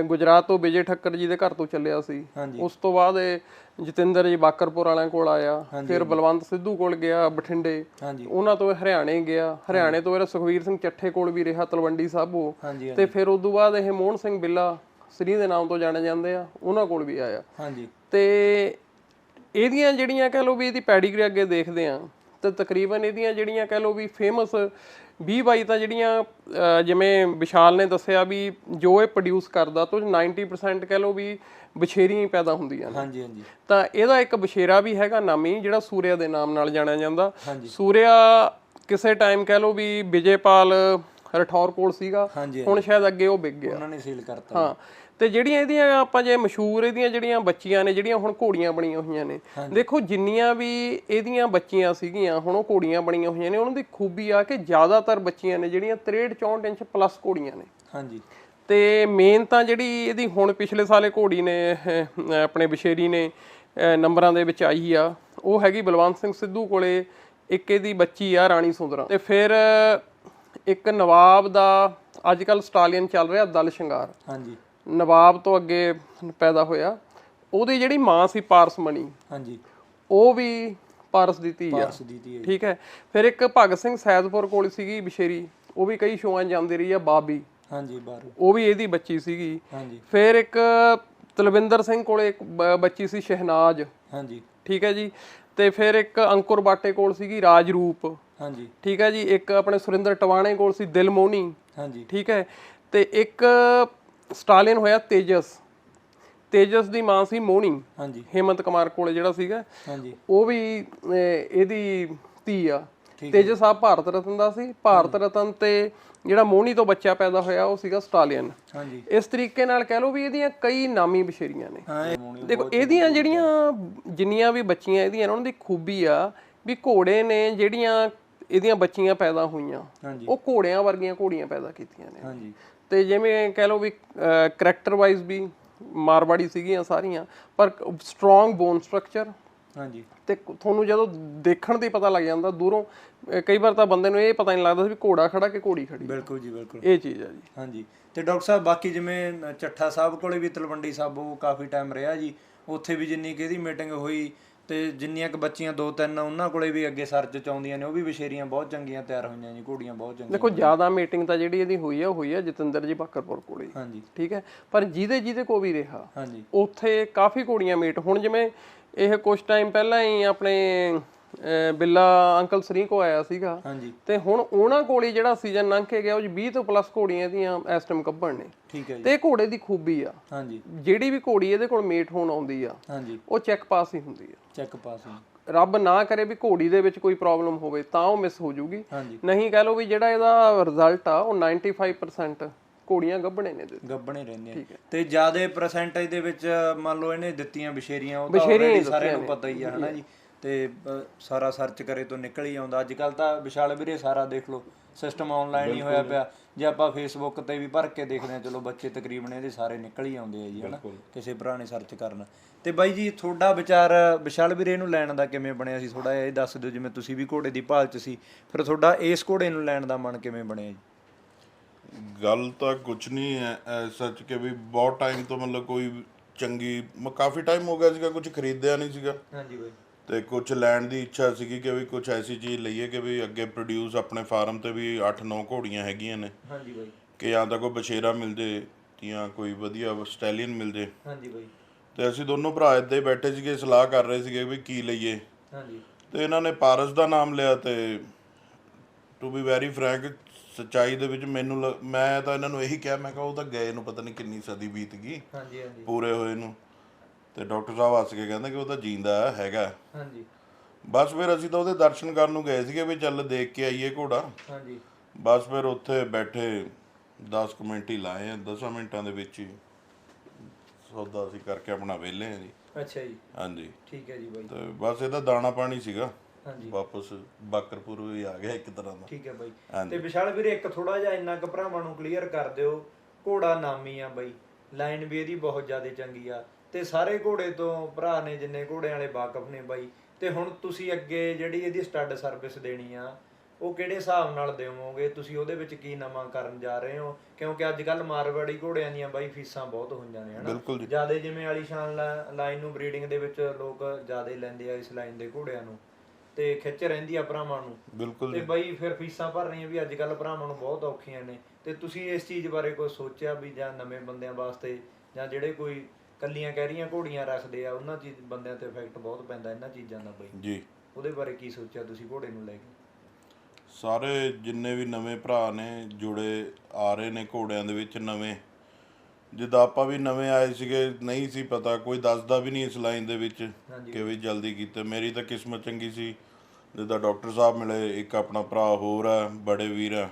ਗੁਜਰਾਤ ਤੋਂ ਵਿਜੇ ਠੱਕਰ ਜੀ ਦੇ ਘਰ ਤੋਂ ਚੱਲਿਆ ਸੀ। ਉਸ ਤੋਂ ਬਾਅਦ ਇਹ ਜਤਿੰਦਰ ਜੀ ਬਾਕਰਪੁਰ ਵਾਲਿਆਂ ਕੋਲ ਆਇਆ। ਫਿਰ ਬਲਵੰਤ ਸਿੱਧੂ ਕੋਲ ਗਿਆ ਬਠਿੰਡੇ। ਉਹਨਾਂ ਤੋਂ ਇਹ ਹਰਿਆਣੇ ਗਿਆ। ਹਰਿਆਣੇ ਤੋਂ ਇਹਦਾ ਸੁਖਵੀਰ ਸਿੰਘ ਚੱਠੇ ਕੋਲ ਵੀ ਰਿਹਾ ਤਲਵੰਡੀ ਸਾਬੋ। ਤੇ ਫਿਰ ਉਸ ਤੋਂ ਬਾਅਦ ਇਹ ਮੋਹਨ ਸਿੰਘ ਬਿੱਲਾ ਸ੍ਰੀ ਦੇ ਨਾਮ ਤੋਂ ਜਾਣੇ ਜਾਂਦੇ ਆ ਉਹਨਾਂ ਕੋਲ ਵੀ ਆਇਆ। ਹਾਂਜੀ। ਤੇ ਇਹਦੀਆਂ ਜਿਹੜੀਆਂ ਕਹਿ ਲਓ ਵੀ ਇਹਦੀ ਪੈਡੀਗਰੀ ਅੱਗੇ ਦੇਖਦੇ ਆ ਤੇ ਤਕਰੀਬਨ ਇਹਦੀਆਂ ਜਿਹੜੀਆਂ ਕਹਿ ਲਓ ਵੀ ਫੇਮਸ 20 ਬਾਈ ਤਾਂ ਜਿਹੜੀਆਂ ਜਿਵੇਂ ਵਿਸ਼ਾਲ ਨੇ ਦੱਸਿਆ ਵੀ ਜੋ ਇਹ ਪ੍ਰੋਡਿਊਸ ਕਰਦਾ ਤੋਂ 90% ਕਹਿ ਲਓ ਵੀ ਬਛੇਰੀਆਂ ਹੀ ਪੈਦਾ ਹੁੰਦੀਆਂ ਨੇ। ਹਾਂਜੀ ਹਾਂਜੀ। ਤਾਂ ਇਹਦਾ ਇੱਕ ਬਸ਼ੇਰਾ ਵੀ ਹੈਗਾ ਨਾਮੀ ਜਿਹੜਾ ਸੂਰਿਆ ਦੇ ਨਾਮ ਨਾਲ ਜਾਣਿਆ ਜਾਂਦਾ। ਸੂਰਿਆ ਕਿਸੇ ਟਾਈਮ ਕਹਿ ਲਓ ਵੀ ਵਿਜੇਪਾਲ ਰਠੌਰ ਕੋਲ ਸੀਗਾ। ਹੁਣ ਸ਼ਾਇਦ ਅੱਗੇ ਉਹ ਵਿਕ ਗਿਆ। ਉਹਨਾਂ ਨੇ ਸੀਲ ਕਰਤਾ। ਹਾਂ ਤੇ ਜਿਹੜੀਆਂ ਇਹਦੀਆਂ ਆਪਾਂ ਜੇ ਮਸ਼ਹੂਰ ਇਹਦੀਆਂ ਜਿਹੜੀਆਂ ਬੱਚੀਆਂ ਨੇ ਜਿਹੜੀਆਂ ਹੁਣ ਘੋੜੀਆਂ ਬਣੀਆਂ ਹੋਈਆਂ ਨੇ ਦੇਖੋ ਜਿੰਨੀਆਂ ਵੀ ਇਹਦੀਆਂ ਬੱਚੀਆਂ ਸੀਗੀਆਂ ਹੁਣ ਉਹ ਘੋੜੀਆਂ ਬਣੀਆਂ ਹੋਈਆਂ ਨੇ ਉਹਨਾਂ ਦੀ ਖੂਬੀ ਆ ਕਿ ਜ਼ਿਆਦਾਤਰ ਬੱਚੀਆਂ ਨੇ ਜਿਹੜੀਆਂ 63 64 ਇੰਚ ਪਲੱਸ ਘੋੜੀਆਂ ਨੇ। ਹਾਂਜੀ। ਤੇ ਮੇਨ ਤਾਂ ਜਿਹੜੀ ਇਹਦੀ ਹੁਣ ਪਿਛਲੇ ਸਾਲੇ ਘੋੜੀ ਨੇ ਆਪਣੇ ਬਸ਼ੇਰੀ ਨੇ ਨੰਬਰਾਂ ਦੇ ਵਿੱਚ ਆਈ ਆ ਉਹ ਹੈਗੀ ਬਲਵੰਤ ਸਿੰਘ ਸਿੱਧੂ ਕੋਲੇ ਇੱਕ ਇਹਦੀ ਬੱਚੀ ਆ ਰਾਣੀ ਸੁੰਦਰਾ। ਤੇ ਫਿਰ ਇੱਕ ਨਵਾਬ ਦਾ ਅੱਜ ਕੱਲ ਸਟਾਲੀਅਨ ਚੱਲ ਰਿਹਾ ਦਲ ਸ਼ਿੰਗਾਰ। ਹਾਂਜੀ। ਨਵਾਬ ਤੋਂ ਅੱਗੇ ਪੈਦਾ ਹੋਇਆ ਉਹਦੀ ਜਿਹੜੀ ਮਾਂ ਸੀ ਪਾਰਸਮਣੀ ਹਾਂਜੀ। ਉਹ ਵੀ ਪਾਰਸ ਦੀ ਧੀ ਆ। ਪਾਰਸ ਦੀ ਧੀ ਹੈ। ਠੀਕ ਹੈ। ਫਿਰ ਇੱਕ ਭਗਤ ਸਿੰਘ ਸੈਦਪੁਰ ਕੋਲ ਸੀਗੀ ਬਸ਼ੇਰੀ। ਉਹ ਵੀ ਕਈ ਸ਼ੋਆਂ ਜਾਂਦੀ ਰਹੀ ਆ ਬਾਬੀ। ਹਾਂਜੀ ਬਾਰੂ। ਉਹ ਵੀ ਇਹਦੀ ਬੱਚੀ ਸੀਗੀ। ਹਾਂਜੀ। ਫਿਰ ਇੱਕ ਤਲਵਿੰਦਰ ਸਿੰਘ ਕੋਲੇ ਇੱਕ ਬ- ਬੱਚੀ ਸੀ ਸ਼ਹਿਨਾਜ਼। ਹਾਂਜੀ। ਠੀਕ ਹੈ ਜੀ। ਤੇ ਫਿਰ ਇੱਕ ਅੰਕੁਰ ਬਾਟੇ ਕੋਲ ਸੀਗੀ ਰਾਜਰੂਪ। ਹਾਂਜੀ। ਠੀਕ ਹੈ ਜੀ। ਇੱਕ ਆਪਣੇ ਸੁਰਿੰਦਰ ਟਵਾਣੇ ਕੋਲ ਸੀ ਦਿਲਮੋਨੀ। ਹਾਂਜੀ। ਠੀਕ ਹੈ। ਤੇ ਇੱਕ ਸਟਾਲਿਨ ਹੋਇਆ ਤੇਜਸ। ਤੇਜਸ ਦੀ ਮਾਂ ਸੀ ਮੋਹਣੀ ਹਾਂਜੀ। ਹੇਮੰਤ ਕੁਮਾਰ ਕੋਲੇ ਜਿਹੜਾ ਸੀਗਾ। ਹਾਂਜੀ। ਉਹ ਵੀ ਇਹਦੀ ਧੀ ਆ। ਤੇਜਸ ਸਾਹਿਬ ਭਾਰਤ ਰਤਨ ਦਾ ਸੀ। ਭਾਰਤ ਰਤਨ ਤੇ ਜਿਹੜਾ ਮੋਹਣੀ ਤੋਂ ਬੱਚਾ ਪੈਦਾ ਹੋਇਆ ਉਹ ਸੀਗਾ ਸਟਾਲੀਅਨ ਹਾਂਜੀ। ਇਸ ਤਰੀਕੇ ਨਾਲ ਕਹਿ ਲਓ ਵੀ ਇਹਦੀਆਂ ਕਈ ਨਾਮੀ ਬਸ਼ੇਰੀਆਂ ਨੇ। ਦੇਖੋ ਇਹਦੀਆਂ ਜਿਹੜੀਆਂ ਜਿੰਨੀਆਂ ਵੀ ਬੱਚੀਆਂ ਇਹਦੀਆਂ ਨੇ, ਉਹਨਾਂ ਦੀ ਖੂਬੀ ਆ ਵੀ ਘੋੜੇ ਨੇ ਜਿਹੜੀਆਂ ਇਹਦੀਆਂ ਬੱਚੀਆਂ ਪੈਦਾ ਹੋਈਆਂ। ਉਹ ਘੋੜਿਆਂ ਵਰਗੀਆਂ ਘੋੜੀਆਂ ਪੈਦਾ ਕੀਤੀਆਂ ਨੇ। ਹਾਂਜੀ। ਤੇ ਜਿਵੇਂ ਕਹਿ ਲਓ ਵੀ ਕਰੈਕਟਰ ਵਾਈਜ਼ ਵੀ ਮਾਰਵਾੜੀ ਸੀਗੀਆਂ ਸਾਰੀਆਂ ਪਰ ਸਟਰੋਂਗ ਬੋਨ ਸਟਰਕਚਰ ਹਾਂਜੀ। ਤੇ ਤੁਹਾਨੂੰ ਜਦੋਂ ਦੇਖਣ ਤੇ ਪਤਾ ਲੱਗ ਜਾਂਦਾ ਦੂਰੋਂ ਕਈ ਵਾਰ ਤਾਂ ਬੰਦੇ ਨੂੰ ਇਹ ਪਤਾ ਨਹੀਂ ਲੱਗਦਾ ਸੀ ਵੀ ਘੋੜਾ ਖੜਾ ਕਿ ਘੋੜੀ ਖੜੀ। ਬਿਲਕੁਲ ਜੀ ਬਿਲਕੁਲ। ਇਹ ਚੀਜ਼ ਹੈ ਜੀ। ਹਾਂਜੀ। ਤੇ ਡਾਕਟਰ ਸਾਹਿਬ ਬਾਕੀ ਜਿਵੇਂ ਚੱਠਾ ਸਾਹਿਬ ਕੋਲੇ ਵੀ ਤਲਵੰਡੀ ਸਾਬੋ ਕਾਫੀ ਟਾਈਮ ਰਿਹਾ ਜੀ। ਉੱਥੇ ਵੀ ਜਿੰਨੀ ਕਿਹਦੀ ਮੀਟਿੰਗ ਹੋਈ ਤੇ ਜਿੰਨੀਆਂ ਕ ਬੱਚੀਆਂ ਦੋ ਤਿੰਨ ਉਹਨਾਂ ਕੋਲੇ ਵੀ ਅੱਗੇ ਸਰਚ ਚ ਆਉਂਦੀਆਂ ਨੇ ਉਹ ਵੀ ਵਿਸ਼ੇਰੀਆਂ ਬਹੁਤ ਚੰਗੀਆਂ ਤਿਆਰ ਹੋਈਆਂ ਜੀ ਘੋੜੀਆਂ ਬਹੁਤ ਚੰਗੀਆਂ ਦੇਖੋ ਜ਼ਿਆਦਾ ਮੀਟਿੰਗ ਤਾਂ ਜਿਹੜੀ ਇਹਦੀ ਹੋਈ ਆ ਉਹ ਹੋਈ ਆ ਜਤਿੰਦਰ ਜੀ ਬਾਕਰਪੁਰ ਕੋਲੇ। ਹਾਂਜੀ। ਠੀਕ ਹੈ? ਪਰ ਜਿਹਦੇ ਜਿਹਦੇ ਕੋ ਵੀ ਰਿਹਾ ਹਾਂਜੀ। ਉੱਥੇ ਕਾਫੀ ਘੋੜੀਆਂ ਮੀਟ। ਹੁਣ ਜਿਵੇਂ ਇਹ ਕੁਝ ਟਾਈਮ ਪਹਿਲਾਂ ਹੀ ਆਪਣੇ ਬਿੱਲਾ ਅੰਕਲ ਸਰੀ ਕੋ ਆਇਆ ਸੀਗਾ। ਤੇ ਹੁਣ ਉਹਨਾਂ ਕੋਲ ਹੀ ਜਿਹੜਾ ਸੀਜ਼ਨ ਲੰਘ ਕੇ ਗਿਆ ਉਹ 'ਚ 20 ਤੋਂ ਪਲੱਸ ਘੋੜੀਆਂ ਦੀਆਂ ਇਸ ਟਾਈਮ ਕੱਢਣ ਨੇ। ਠੀਕ ਹੈ ਜੀ। ਤੇ ਘੋੜੇ ਦੀ ਖੂਬੀ ਆ। ਹਾਂਜੀ। ਜਿਹੜੀ ਵੀ ਘੋੜੀ ਇਹਦੇ ਕੋਲ ਮੀਟ ਹੋਣ ਆਉਂਦੀ ਆ ਹਾਂਜੀ। ਉਹ ਚੈੱਕ ਪਾਸ ਹੀ ਹੁੰਦੀ ਆ। ਚੈੱਕ ਪਾਸ ਰੱਬ ਨਾ ਕਰੇ ਵੀ ਘੋੜੀ ਦੇ ਵਿੱਚ ਕੋਈ ਪ੍ਰੋਬਲਮ ਹੋਵੇ ਤਾਂ ਉਹ ਮਿਸ ਹੋ ਜੂਗੀ। ਨਹੀਂ ਕਹਿ ਲਓ ਵੀ ਜਿਹੜਾ ਇਹਦਾ ਰਿਜ਼ਲਟ ਆ ਉਹ 95% ਘੋੜੀਆਂ ਗੱਭਣੇ ਨੇ ਦੇ ਗੱਬਣੇ ਰਹਿੰਦੇ ਆ। ਤੇ ਜਿਆਦੇ ਪਰਸੈਂਟੇਜ ਦੇ ਵਿੱਚ ਮੰਨ ਲਓ ਇਹਨੇ ਦਿੱਤੀਆਂ ਵਿਸ਼ੇਰੀਆਂ ਉਹ ਤਾਂ ਸਾਰਿਆਂ ਨੂੰ। ਪਤਾ ਹੀ ਆ ਹਨਾ ਜੀ। ਤੇ ਸਾਰਾ ਸਰਚ ਕਰੇ ਤੋਂ ਨਿਕਲ ਹੀ ਆਉਂਦਾ। ਅੱਜ ਕੱਲ ਤਾਂ ਵਿਸ਼ਾਲ ਵੀਰੇ ਸਾਰਾ ਦੇਖ ਲਓ ਸਿਸਟਮ ਆਨਲਾਈਨ ਹੀ ਹੋਇਆ ਪਿਆ। ਜੇ ਆਪਾਂ ਫੇਸਬੁੱਕ ਤੇ ਵੀ ਭਰ ਕੇ ਦੇਖਦੇ ਆ ਚਲੋ ਬੱਚੇ ਤਕਰੀਬਨ ਇਹਦੇ ਸਾਰੇ ਨਿਕਲ ਹੀ ਆਉਂਦੇ ਆ ਜੀ ਹਨਾ? ਕਿਸੇ ਭਰਾ ਨੇ ਸਰਚ ਕਰਨਾ। ਤੇ ਬਾਈ ਜੀ ਤੁਹਾਡਾ ਵਿਚਾਰ ਵਿਸ਼ਾਲ ਵੀਰੇ ਨੂੰ ਲੈਣ ਦਾ ਕਿਵੇਂ ਬਣਿਆ ਸੀ? ਥੋੜਾ ਇਹ ਦੱਸ ਦਿਓ ਜਿਵੇਂ ਤੁਸੀਂ ਵੀ ਘੋੜੇ ਦੀ ਭਾਲ ਚ ਸੀ ਫਿਰ ਤੁਹਾਡਾ ਇਸ ਘੋੜੇ ਨੂੰ ਲੈਣ ਦਾ ਮਨ ਕਿਵੇਂ ਬਣਿਆ ਜੀ? ਗੱਲ ਤਾਂ ਕੁਝ ਨਹੀਂ ਹੈ ਐ ਸੱਚ ਕਿ ਵੀ ਬਹੁਤ ਟਾਈਮ ਤੋਂ ਮਤਲਬ ਕੋਈ ਚੰਗੀ ਮ- ਕਾਫੀ ਟਾਈਮ ਹੋ ਗਿਆ ਸੀਗਾ ਕੁਝ ਖਰੀਦਿਆ ਨਹੀਂ ਸੀਗਾ। ਹਾਂਜੀ ਬਾਈ। ਤੇ ਕੁਝ ਲੈਣ ਦੀ ਇੱਛਾ ਸੀਗੀ ਕਿ ਵੀ ਕੁਝ ਐਸੀ ਚੀਜ਼ ਲਈਏ ਕਿ ਵੀ ਅੱਗੇ ਪ੍ਰੋਡਿਊਸ ਆਪਣੇ ਫਾਰਮ ਤੇ ਵੀ 8-9 ਘੋੜੀਆਂ ਹੈਗੀਆਂ ਨੇ। ਹਾਂਜੀ ਬਾਈ। ਕਿ ਜਾਂ ਤਾਂ ਕੋਈ ਬਸ਼ੇਰਾ ਮਿਲ ਜੇ ਜਾਂ ਕੋਈ ਵਧੀਆ ਸਟੈਲੀਅਨ ਮਿਲ ਜੇ ਹਾਂਜੀ ਬਾਈ। ਤੇ ਅਸੀਂ ਦੋਨੋਂ ਭਰਾ ਇੱਦਾਂ ਹੀ ਬੈਠੇ ਸੀਗੇ ਸਲਾਹ ਕਰ ਰਹੇ ਸੀਗੇ ਵੀ ਕੀ ਲਈਏ। ਹਾਂਜੀ। ਤੇ ਇਹਨਾਂ ਨੇ ਪਾਰਸ ਦਾ ਨਾਮ ਲਿਆ ਤੇ ਟੂ ਬੀ ਵੈਰੀ ਫਰੈਂਕ ਸੱਚਾਈ ਦੇ ਵਿੱਚ ਮੈਨੂੰ ਮੈਂ ਤਾਂ ਇਹਨਾਂ ਨੂੰ ਇਹੀ ਕਿਹਾ ਮੈਂ ਕਿਹਾ ਉਹ ਤਾਂ ਗਏ ਨੂੰ ਪਤਾ ਨਹੀਂ ਕਿੰਨੀ ਸਦੀ ਬੀਤ ਗਈ। ਹਾਂਜੀ ਹਾਂਜੀ। ਪੂਰੇ ਹੋਏ ਨੂੰ। ਤੇ ਡਾਕਟਰ ਸਾਹਿਬ ਹੱਸ ਕੇ ਕਹਿੰਦੇ ਕਿ ਉਹ ਤਾਂ ਜਿੰਦਾ ਹੈਗਾ। ਹਾਂਜੀ। ਬਸ ਫਿਰ ਅਸੀਂ ਤਾਂ ਉਹਦੇ ਦਰਸ਼ਨ ਕਰਨ ਨੂੰ ਗਏ ਸੀਗੇ ਵੀ ਚੱਲ ਦੇਖ ਕੇ ਆਈਏ ਘੋੜਾ। ਹਾਂਜੀ। ਬਸ ਫਿਰ ਉੱਥੇ ਬੈਠੇ 10 ਕੁ ਮਿੰਟ ਹੀ ਲਾਏ ਆ 10 ਮਿੰਟਾਂ ਦੇ ਵਿੱਚ ਹੀ ਸੌਦਾ ਅਸੀਂ ਕਰਕੇ ਆਪਣਾ ਵਿਹਲੇ ਆ ਜੀ। ਅੱਛਾ ਜੀ। ਹਾਂਜੀ। ਠੀਕ ਹੈ ਜੀ ਬਾਈ। ਤੇ ਬਸ ਇਹਦਾ ਦਾਣਾ ਪਾਣੀ ਸੀਗਾ। ਹਾਂਜੀ। ਵਾਪਸ ਬਾਕਰਪੁਰ ਵੀ ਆ ਗਿਆ ਇੱਕ ਤਰ੍ਹਾਂ ਦਾ। ਠੀਕ ਹੈ ਬਾਈ। ਤੇ ਵਿਸ਼ਾਲ ਵੀਰੇ ਇੱਕ ਥੋੜਾ ਜਿਹਾ ਇੰਨਾ ਕੁ ਭਰਾਵਾਂ ਨੂੰ ਕਲੀਅਰ ਕਰ ਦਿਓ। ਘੋੜਾ ਨਾਮੀ ਆ ਬਾਈ। ਲਾਈਨ ਵੀ ਇਹਦੀ ਬਹੁਤ ਜ਼ਿਆਦਾ ਚੰਗੀ ਆ। ਤੇ ਸਾਰੇ ਘੋੜੇ ਤੋਂ ਭਰਾ ਨੇ ਜਿੰਨੇ ਘੋੜਿਆਂ ਵਾਲੇ ਵਾਕਫ ਨੇ ਬਾਈ ਤੇ ਹੁਣ ਤੁਸੀਂ ਅੱਗੇ ਜਿਹੜੀ ਇਹਦੀ ਸਟੱਡ ਸਰਵਿਸ ਦੇਣੀ ਆ ਉਹ ਕਿਹੜੇ ਹਿਸਾਬ ਨਾਲ ਦੇਵੋਗੇ? ਤੁਸੀਂ ਉਹਦੇ ਵਿੱਚ ਕੀ ਨਵਾਂ ਕਰਨ ਜਾ ਰਹੇ ਹੋ? ਕਿਉਂਕਿ ਅੱਜ ਕੱਲ ਮਾਰਵਾੜੀ ਘੋੜਿਆਂ ਦੀਆਂ ਬਾਈ ਫੀਸਾਂ ਬਹੁਤ ਹੋਈਆਂ ਨੇ ਹਨਾ। ਜ਼ਿਆਦਾ ਜਿਵੇਂ ਆਲੀਸ਼ਾਨ ਲਾਈਨ ਨੂੰ ਬਰੀਡਿੰਗ ਦੇ ਵਿੱਚ ਲੋਕ ਜ਼ਿਆਦਾ ਲੈਂਦੇ ਆ ਇਸ ਲਾਈਨ ਦੇ ਘੋੜਿਆਂ ਨੂੰ ਤੇ ਖਿੱਚ ਰਹਿੰਦੀ ਆ ਭਰਾਵਾਂ ਨੂੰ। ਬਿਲਕੁਲ ਤੇ ਬਾਈ ਫਿਰ ਫੀਸਾਂ ਭਰਨੀਆਂ ਵੀ ਅੱਜ ਕੱਲ ਭਰਾਵਾਂ ਨੂੰ ਬਹੁਤ ਔਖੀਆਂ ਨੇ ਤੇ ਤੁਸੀਂ ਇਸ ਚੀਜ਼ ਬਾਰੇ ਕੋਈ ਸੋਚਿਆ ਵੀ ਜਾਂ ਨਵੇਂ ਬੰਦਿਆਂ ਵਾਸਤੇ ਜਾਂ ਜਿਹੜੇ ਕੋਈ ਕੱਲੀਆਂ ਕਹਿ ਰਹੀਆਂ ਘੋੜੀਆਂ ਰੱਖਦੇ ਆ ਉਹਨਾਂ ਚੀਜ਼ ਬੰਦਿਆਂ ਤੇ ਇਫੈਕਟ ਬਹੁਤ ਪੈਂਦਾ ਇਹਨਾਂ ਚੀਜ਼ਾਂ ਦਾ ਬਾਈ। ਜੀ। ਉਹਦੇ ਬਾਰੇ ਕੀ ਸੋਚਿਆ ਤੁਸੀਂ ਘੋੜੇ ਨੂੰ ਲੈ ਕੇ? ਸਾਰੇ ਜਿੰਨੇ ਵੀ ਨਵੇਂ ਭਰਾ ਨੇ ਜੁੜੇ ਆ ਰਹੇ ਨੇ ਘੋੜਿਆਂ ਦੇ ਵਿੱਚ ਨਵੇਂ ਜਿੱਦਾਂ ਆਪਾਂ ਵੀ ਨਵੇਂ ਆਏ ਸੀਗੇ ਨਹੀਂ ਸੀ ਪਤਾ ਕੋਈ ਦੱਸਦਾ ਵੀ ਨਹੀਂ ਇਸ ਲਾਈਨ ਦੇ ਵਿੱਚ ਕਿ ਵੀ ਜਲਦੀ ਕੀਤੇ। ਮੇਰੀ ਤਾਂ ਕਿਸਮਤ ਚੰਗੀ ਸੀ ਜਿੱਦਾਂ ਡਾਕਟਰ ਸਾਹਿਬ ਮਿਲੇ ਇੱਕ ਆਪਣਾ ਭਰਾ ਹੋਰ ਆ ਬੜੇ ਵੀਰ ਆ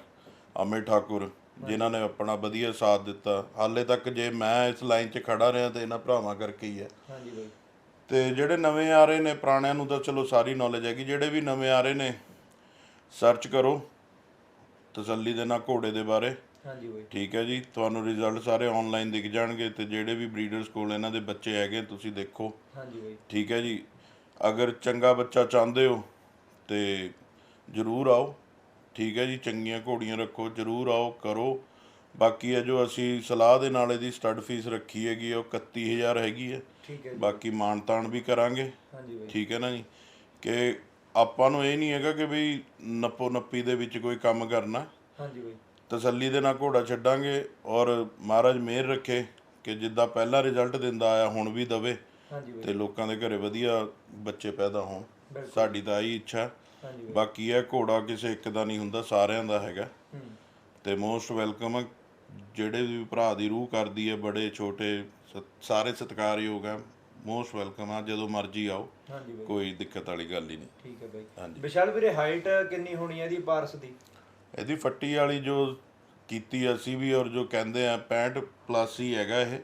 ਅਮਿਤ ਠਾਕੁਰ। ਜਿਨ੍ਹਾਂ ਨੇ ਆਪਣਾ ਵਧੀਆ ਸਾਥ ਦਿੱਤਾ। ਹਾਲੇ ਤੱਕ ਜੇ ਮੈਂ ਇਸ ਲਾਈਨ 'ਚ ਖੜਾ ਰਿਹਾ ਤੇ ਇਹਨਾਂ ਭਰਾਵਾਂ ਕਰਕੇ ਹੀ ਹੈ। ਹਾਂਜੀ ਬਾਈ। ਤੇ ਜਿਹੜੇ ਨਵੇਂ ਆ ਰਹੇ ਨੇ ਪੁਰਾਣਿਆਂ ਨੂੰ ਤਾਂ ਚਲੋ ਸਾਰੀ ਨੌਲੇਜ ਹੈਗੀ। ਜਿਹੜੇ ਵੀ ਨਵੇਂ ਆ ਰਹੇ ਨੇ ਸਰਚ ਕਰੋ ਤਸੱਲੀ ਦੇ ਨਾਲ ਘੋੜੇ ਦੇ ਬਾਰੇ। ਹਾਂਜੀ ਬਾਈ। ਠੀਕ ਹੈ ਜੀ। ਤੁਹਾਨੂੰ ਰਿਜ਼ਲਟ ਸਾਰੇ ਆਨਲਾਈਨ ਦਿਖ ਜਾਣਗੇ ਤੇ ਜਿਹੜੇ ਵੀ ਬਰੀਡਰਸ ਕੋਲ ਇਹਨਾਂ ਦੇ ਬੱਚੇ ਹੈਗੇ ਤੁਸੀਂ ਦੇਖੋ। ਹਾਂਜੀ ਬਾਈ। ਠੀਕ ਹੈ ਜੀ। ਅਗਰ ਚੰਗਾ ਬੱਚਾ ਚਾਹੁੰਦੇ ਹੋ ਤੇ ਜਰੂਰ ਆਓ। ਠੀਕ ਹੈ ਜੀ ਚੰਗੀਆਂ ਘੋੜੀਆਂ ਰੱਖੋ ਜਰੂਰ ਆਓ ਕਰੋ। ਬਾਕੀ ਹੈ ਜੋ ਅਸੀਂ ਸਲਾਹ ਦੇ ਨਾਲ ਇਹਦੀ ਸਟੱਡ ਫੀਸ ਰੱਖੀ ਹੈਗੀ ਉਹ 31000 ਹੈਗੀ ਹੈ ਠੀਕ ਹੈ ਜੀ। ਬਾਕੀ ਮਾਨਤਾਨ ਵੀ ਕਰਾਂਗੇ। ਹਾਂਜੀ ਬਾਈ। ਠੀਕ ਹੈ ਨਾ ਜੀ। ਕਿ ਆਪਾਂ ਨੂੰ ਇਹ ਨਹੀਂ ਹੈਗਾ ਕਿ ਵੀ ਨੱਪੋ ਨੱਪੀ ਦੇ ਵਿੱਚ ਕੋਈ ਕੰਮ ਕਰਨਾ। ਹਾਂਜੀ ਬਾਈ। ਤਸੱਲੀ ਦੇ ਨਾਲ ਘੋੜਾ ਛੱਡਾਂਗੇ ਔਰ ਮਹਾਰਾਜ ਮਿਹਰ ਰੱਖੇ ਕਿ ਜਿੱਦਾਂ ਪਹਿਲਾ ਰਿਜ਼ਲਟ ਦਿੰਦਾ ਆਇਆ ਹੁਣ ਵੀ ਦਵੇ ਹਾਂਜੀ ਬਾਈ। ਤੇ ਲੋਕਾਂ ਦੇ ਘਰੇ ਵਧੀਆ ਬੱਚੇ ਪੈਦਾ ਹੋਣ। ਸਾਡੀ ਤਾਂ ਇਹੀ ਇੱਛਾ। ਬਾਕੀ ਇਹ ਘੋੜਾ ਕਿਸੇ ਇੱਕ ਦਾ ਨਹੀਂ ਹੁੰਦਾ ਸਾਰਿਆਂ ਦਾ ਹੈਗਾ। ਹੂੰ। ਤੇ ਮੋਸਟ ਵੈਲਕਮ ਹੈ ਜਿਹੜੇ ਵੀ ਭਰਾ ਦੀ ਰੂਹ ਕਰਦੀ ਹੈ ਬੜੇ ਛੋਟੇ ਸਾਰੇ ਸਤਿਕਾਰਯੋਗ ਆ ਮੋਸਟ ਵੈਲਕਮ ਆ ਜਦੋਂ ਮਰਜ਼ੀ ਆਓ ਹਾਂਜੀ ਬਾਈ ਕੋਈ ਦਿੱਕਤ ਵਾਲੀ ਗੱਲ ਹੀ ਨਹੀਂ। ਠੀਕ ਹੈ ਬਾਈ। ਹਾਂਜੀ। ਵਿਸ਼ਾਲ ਵੀਰੇ ਹਾਈਟ ਕਿੰਨੀ ਹੋਣੀ ਹੈ ਇਹਦੀ ਪਾਰਸ ਦੀ? ਇਹਦੀ ਫੱਟੀ ਵਾਲੀ ਜੋ ਕੀਤੀ ਅਸੀਂ ਵੀ ਔਰ ਜੋ ਕਹਿੰਦੇ ਆ 65 ਪਲੱਸ ਹੀ ਹੈਗਾ ਇਹ।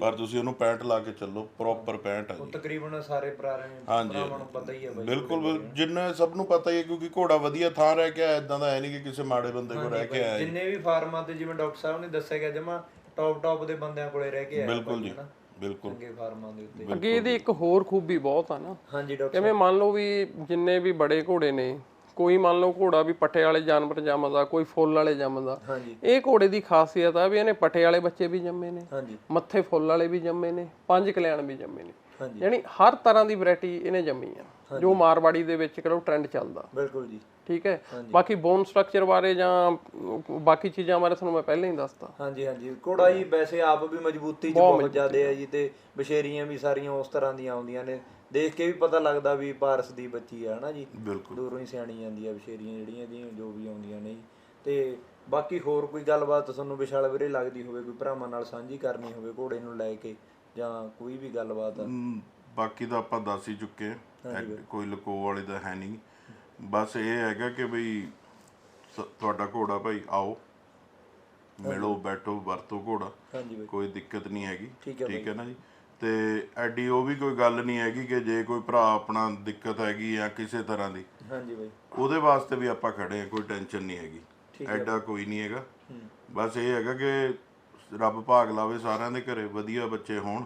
ਪਰ ਤੁਸੀਂ ਉਹਨੂੰ 65 ਲਾ ਕੇ ਚੱਲੋ ਪ੍ਰੋਪਰ 65 ਆ ਉਹ ਜੀ। ਤਕਰੀਬਨ ਸਾਰੇ ਹਾਂਜੀ, ਭਰਾਵਾਂ ਨੂੰ ਪਤਾ ਹੀ ਹੈ ਬਾਈ। ਬਿਲਕੁਲ ਬਿਲ- ਜਿੰਨਾ ਸਭ ਨੂੰ ਪਤਾ ਹੀ ਹੈ ਕਿਉਂਕਿ ਘੋੜਾ ਵਧੀਆ ਥਾਂ ਰਹਿ ਕੇ ਆਇਆ ਇਦਾਂ ਦਾ ਹੈ ਨਹੀਂ ਕਿ ਕਿਸੇ ਮਾੜੇ ਬੰਦੇ ਕੋਲ ਰਹਿ ਕੇ ਆਇਆ। ਜਿੰਨੇ ਵੀ ਫਾਰਮਾਂ ਤੇ ਜਿਵੇਂ ਡਾਕਟਰ ਸਾਹਿਬ ਨੇ ਦੱਸਿਆ ਗਿਆ ਜਮਾ ਟੌਪ ਟੌਪ ਦੇ ਬੰਦਿਆਂ ਕੋਲੇ ਰਹਿ ਕੇ ਆਇਆ ਬਿਲਕੁਲ ਜੀ। ਬਿਲਕੁਲ। ਚੰਗੇ ਫਾਰਮਾਂ ਦੇ ਉੱਤੇ। ਅੱਗੇ ਇਹਦੀ ਇੱਕ ਹੋਰ ਖੂਬੀ ਬਹੁਤ ਆ ਨਾ। ਹਾਂਜੀ ਡਾਕਟਰ ਜਿਵੇਂ ਮੰਨ ਲਓ ਵੀ ਜਿੰਨੇ ਵੀ ਬੜੇ ਘੋੜੇ ਨੇ ਕੋਈ ਮੰਨ ਲਓ ਘੋੜਾ ਵੀ ਪੱਠੇ ਵਾਲੇ ਜਾਨਵਰ ਜੰਮਦਾ ਕੋਈ ਫੁੱਲ ਵਾਲੇ ਜੰਮਦਾ। ਇਹ ਘੋੜੇ ਦੀ ਖਾਸੀਅਤ ਆ ਵੀ ਇਹਨੇ ਪੱਠੇ ਵਾਲੇ ਬੱਚੇ ਵੀ ਜੰਮੇ ਨੇ ਮੱਥੇ ਫੁੱਲ ਵਾਲੇ ਵੀ ਜੰਮੇ ਨੇ ਪੰਜ ਕਲਿਆਣ ਵੀ ਜੰਮੇ ਨੇ। ਯਾਨੀ ਹਰ ਤਰ੍ਹਾਂ ਦੀ ਵੈਰਾਈਟੀ ਇਹਨੇ ਜੰਮੀ ਆ। ਜੋ ਮਾਰਵਾੜੀ ਦੇ ਵਿੱਚ ਕਰੋ ਟ੍ਰੈਂਡ ਚੱਲਦਾ। ਬਿਲਕੁਲ ਜੀ। ਠੀਕ ਹੈ? ਬਾਕੀ ਬੋਨ ਸਟਰਕਚਰ ਬਾਰੇ ਜਾਂ ਬਾਕੀ ਚੀਜ਼ਾਂ ਬਾਰੇ ਤੁਹਾਨੂੰ ਮੈਂ ਪਹਿਲਾਂ ਹੀ ਦੱਸਤਾ। ਹਾਂਜੀ ਹਾਂਜੀ। ਘੋੜਾ ਜੀ ਵੈਸੇ ਆਪ ਵੀ ਮਜ਼ਬੂਤੀ ਚ ਬਹੁਤ ਜ਼ਿਆਦੇ ਹੈ ਜੀ ਤੇ ਬਸ਼ੇਰੀਆਂ ਵੀ ਸਾਰੀਆਂ ਉਸ ਤਰ੍ਹਾਂ ਦੀਆਂ ਆਉਂਦੀਆਂ ਨੇ। ਦੇਖ ਕੇ ਵੀ ਪਤਾ ਲੱਗਦਾ ਵੀ ਪਾਰਸ ਦੀ ਬੱਚੀ ਆ ਹਨਾ ਜੀ? ਦੂਰੋਂ ਹੀ ਸਿਆਣੀ ਜਾਂਦੀ ਆ ਬਸ਼ੇਰੀਆਂ ਜਿਹੜੀਆਂ ਦੀਆਂ ਜੋ ਵੀ ਆਉਂਦੀਆਂ ਨੇ। ਤੇ ਬਾਕੀ ਹੋਰ ਕੋਈ ਗੱਲਬਾਤ ਤੁਹਾਨੂੰ ਵਿਸ਼ਾਲ ਵੀਰੇ ਲੱਗਦੀ ਹੋਵੇ ਕੋਈ ਭਰਾਵਾਂ ਨਾਲ ਸਾਂਝੀ ਕਰਨੀ ਹੋਵੇ ਘੋੜੇ ਨੂੰ ਲੈ ਕੇ ਜਾਂ ਕੋਈ ਵੀ ਗੱਲਬਾਤ ਬਾਕੀ ਤਾਂ ਆਪਾਂ ਦੱਸ ਹੀ ਚੁੱਕੇ ਕੋਈ ਲਕੋ ਵਾਲੇ ਦਾ ਹੈ ਨਹੀਂ। ਬਸ ਇਹ ਹੈਗਾ ਕਿ ਬਈ ਤੁਹਾਡਾ ਘੋੜਾ ਭਾਈ ਆਓ ਮਿਲੋ ਬੈਠੋ ਵਰਤੋ ਘੋੜਾ। ਕੋਈ ਦਿੱਕਤ ਨਹੀਂ ਹੈਗੀ। ਠੀਕ ਹੈ ਨਾ ਜੀ? ਤੇ ਐਡੀ ਉਹ ਵੀ ਕੋਈ ਗੱਲ ਨਹੀਂ ਹੈਗੀ ਕਿ ਜੇ ਕੋਈ ਭਰਾ ਆਪਣਾ ਦਿੱਕਤ ਹੈਗੀ ਜਾਂ ਕਿਸੇ ਤਰ੍ਹਾਂ ਦੀ ਹਾਂਜੀ ਬਾਈ। ਉਹਦੇ ਵਾਸਤੇ ਵੀ ਆਪਾਂ ਖੜੇ ਆ ਕੋਈ ਟੈਨਸ਼ਨ ਨਹੀਂ ਹੈਗੀ। ਐਡਾ ਕੋਈ ਨਹੀਂ ਹੈਗਾ। ਬਸ ਇਹ ਹੈਗਾ ਕਿ ਰੱਬ ਭਾਗ ਲਾਵੇ ਸਾਰਿਆਂ ਦੇ ਘਰੇ ਵਧੀਆ ਬੱਚੇ ਹੋਣ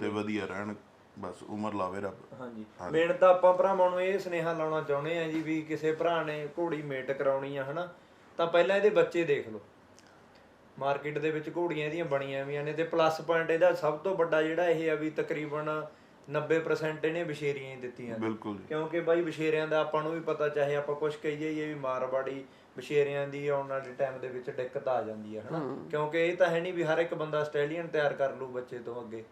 ਤੇ ਵਧੀਆ ਰਹਿਣ ਬਸ ਉਮਰ ਲਾਵੇ ਰੱਬ। ਹਾਂਜੀ। ਮੇਨ ਤਾਂ ਆਪਾਂ ਭਰਾਵਾਂ ਨੂੰ ਇਹ ਸੁਨੇਹਾ ਲਾਉਣਾ ਚਾਹੁੰਦੇ ਆ ਜੀ ਵੀ ਕਿਸੇ ਭਰਾ ਨੇ ਘੋੜੀ ਮੇਟ ਕਰਾਉਣੀ ਆ ਹਨਾ? ਤਾਂ ਪਹਿਲਾਂ ਇਹਦੇ ਬੱਚੇ ਦੇਖ ਲਓ। ਮਾਰਕੀਟ ਦੇ ਵਿੱਚ ਘੋੜੀਆਂ ਇਹਦੀਆਂ ਬਣੀਆਂ ਵੀਆਂ ਨੇ ਤੇ ਪਲੱਸ ਪੁਆਇੰਟ ਇਹਦਾ ਸਭ ਤੋਂ ਵੱਡਾ ਜਿਹੜਾ ਇਹ ਆ ਵੀ ਤਕਰੀਬਨ 90% ਇਹਨੇ ਵਿਸ਼ੇਰੀਆਂ ਹੀ ਦਿੱਤੀਆਂ। ਬਿਲਕੁਲ ਕਿਉਂਕਿ ਬਾਈ ਵਿਸ਼ੇਰਿਆਂ ਦਾ ਆਪਾਂ ਨੂੰ ਵੀ ਪਤਾ ਚਾਹੇ ਆਪਾਂ ਕੁਝ ਕਹੀਏ ਹੀ ਵੀ ਮਾਰਵਾੜੀ ਵਿਸ਼ੇਰਿਆਂ ਦੀ ਆਉਣ ਵਾਲੇ ਟਾਈਮ ਦੇ ਵਿੱਚ ਦਿੱਕਤ ਆ ਜਾਂਦੀ ਹੈ ਹਨਾ? ਕਿਉਂਕਿ ਇਹ ਤਾਂ ਹੈ ਨਹੀਂ ਵੀ ਹਰ ਇੱਕ ਬੰਦਾ ਆਸਟ੍ਰੇਲੀਅਨ ਤਿਆਰ ਕਰ ਲੂ ਬੱਚੇ ਤੋਂ ਅੱਗੇ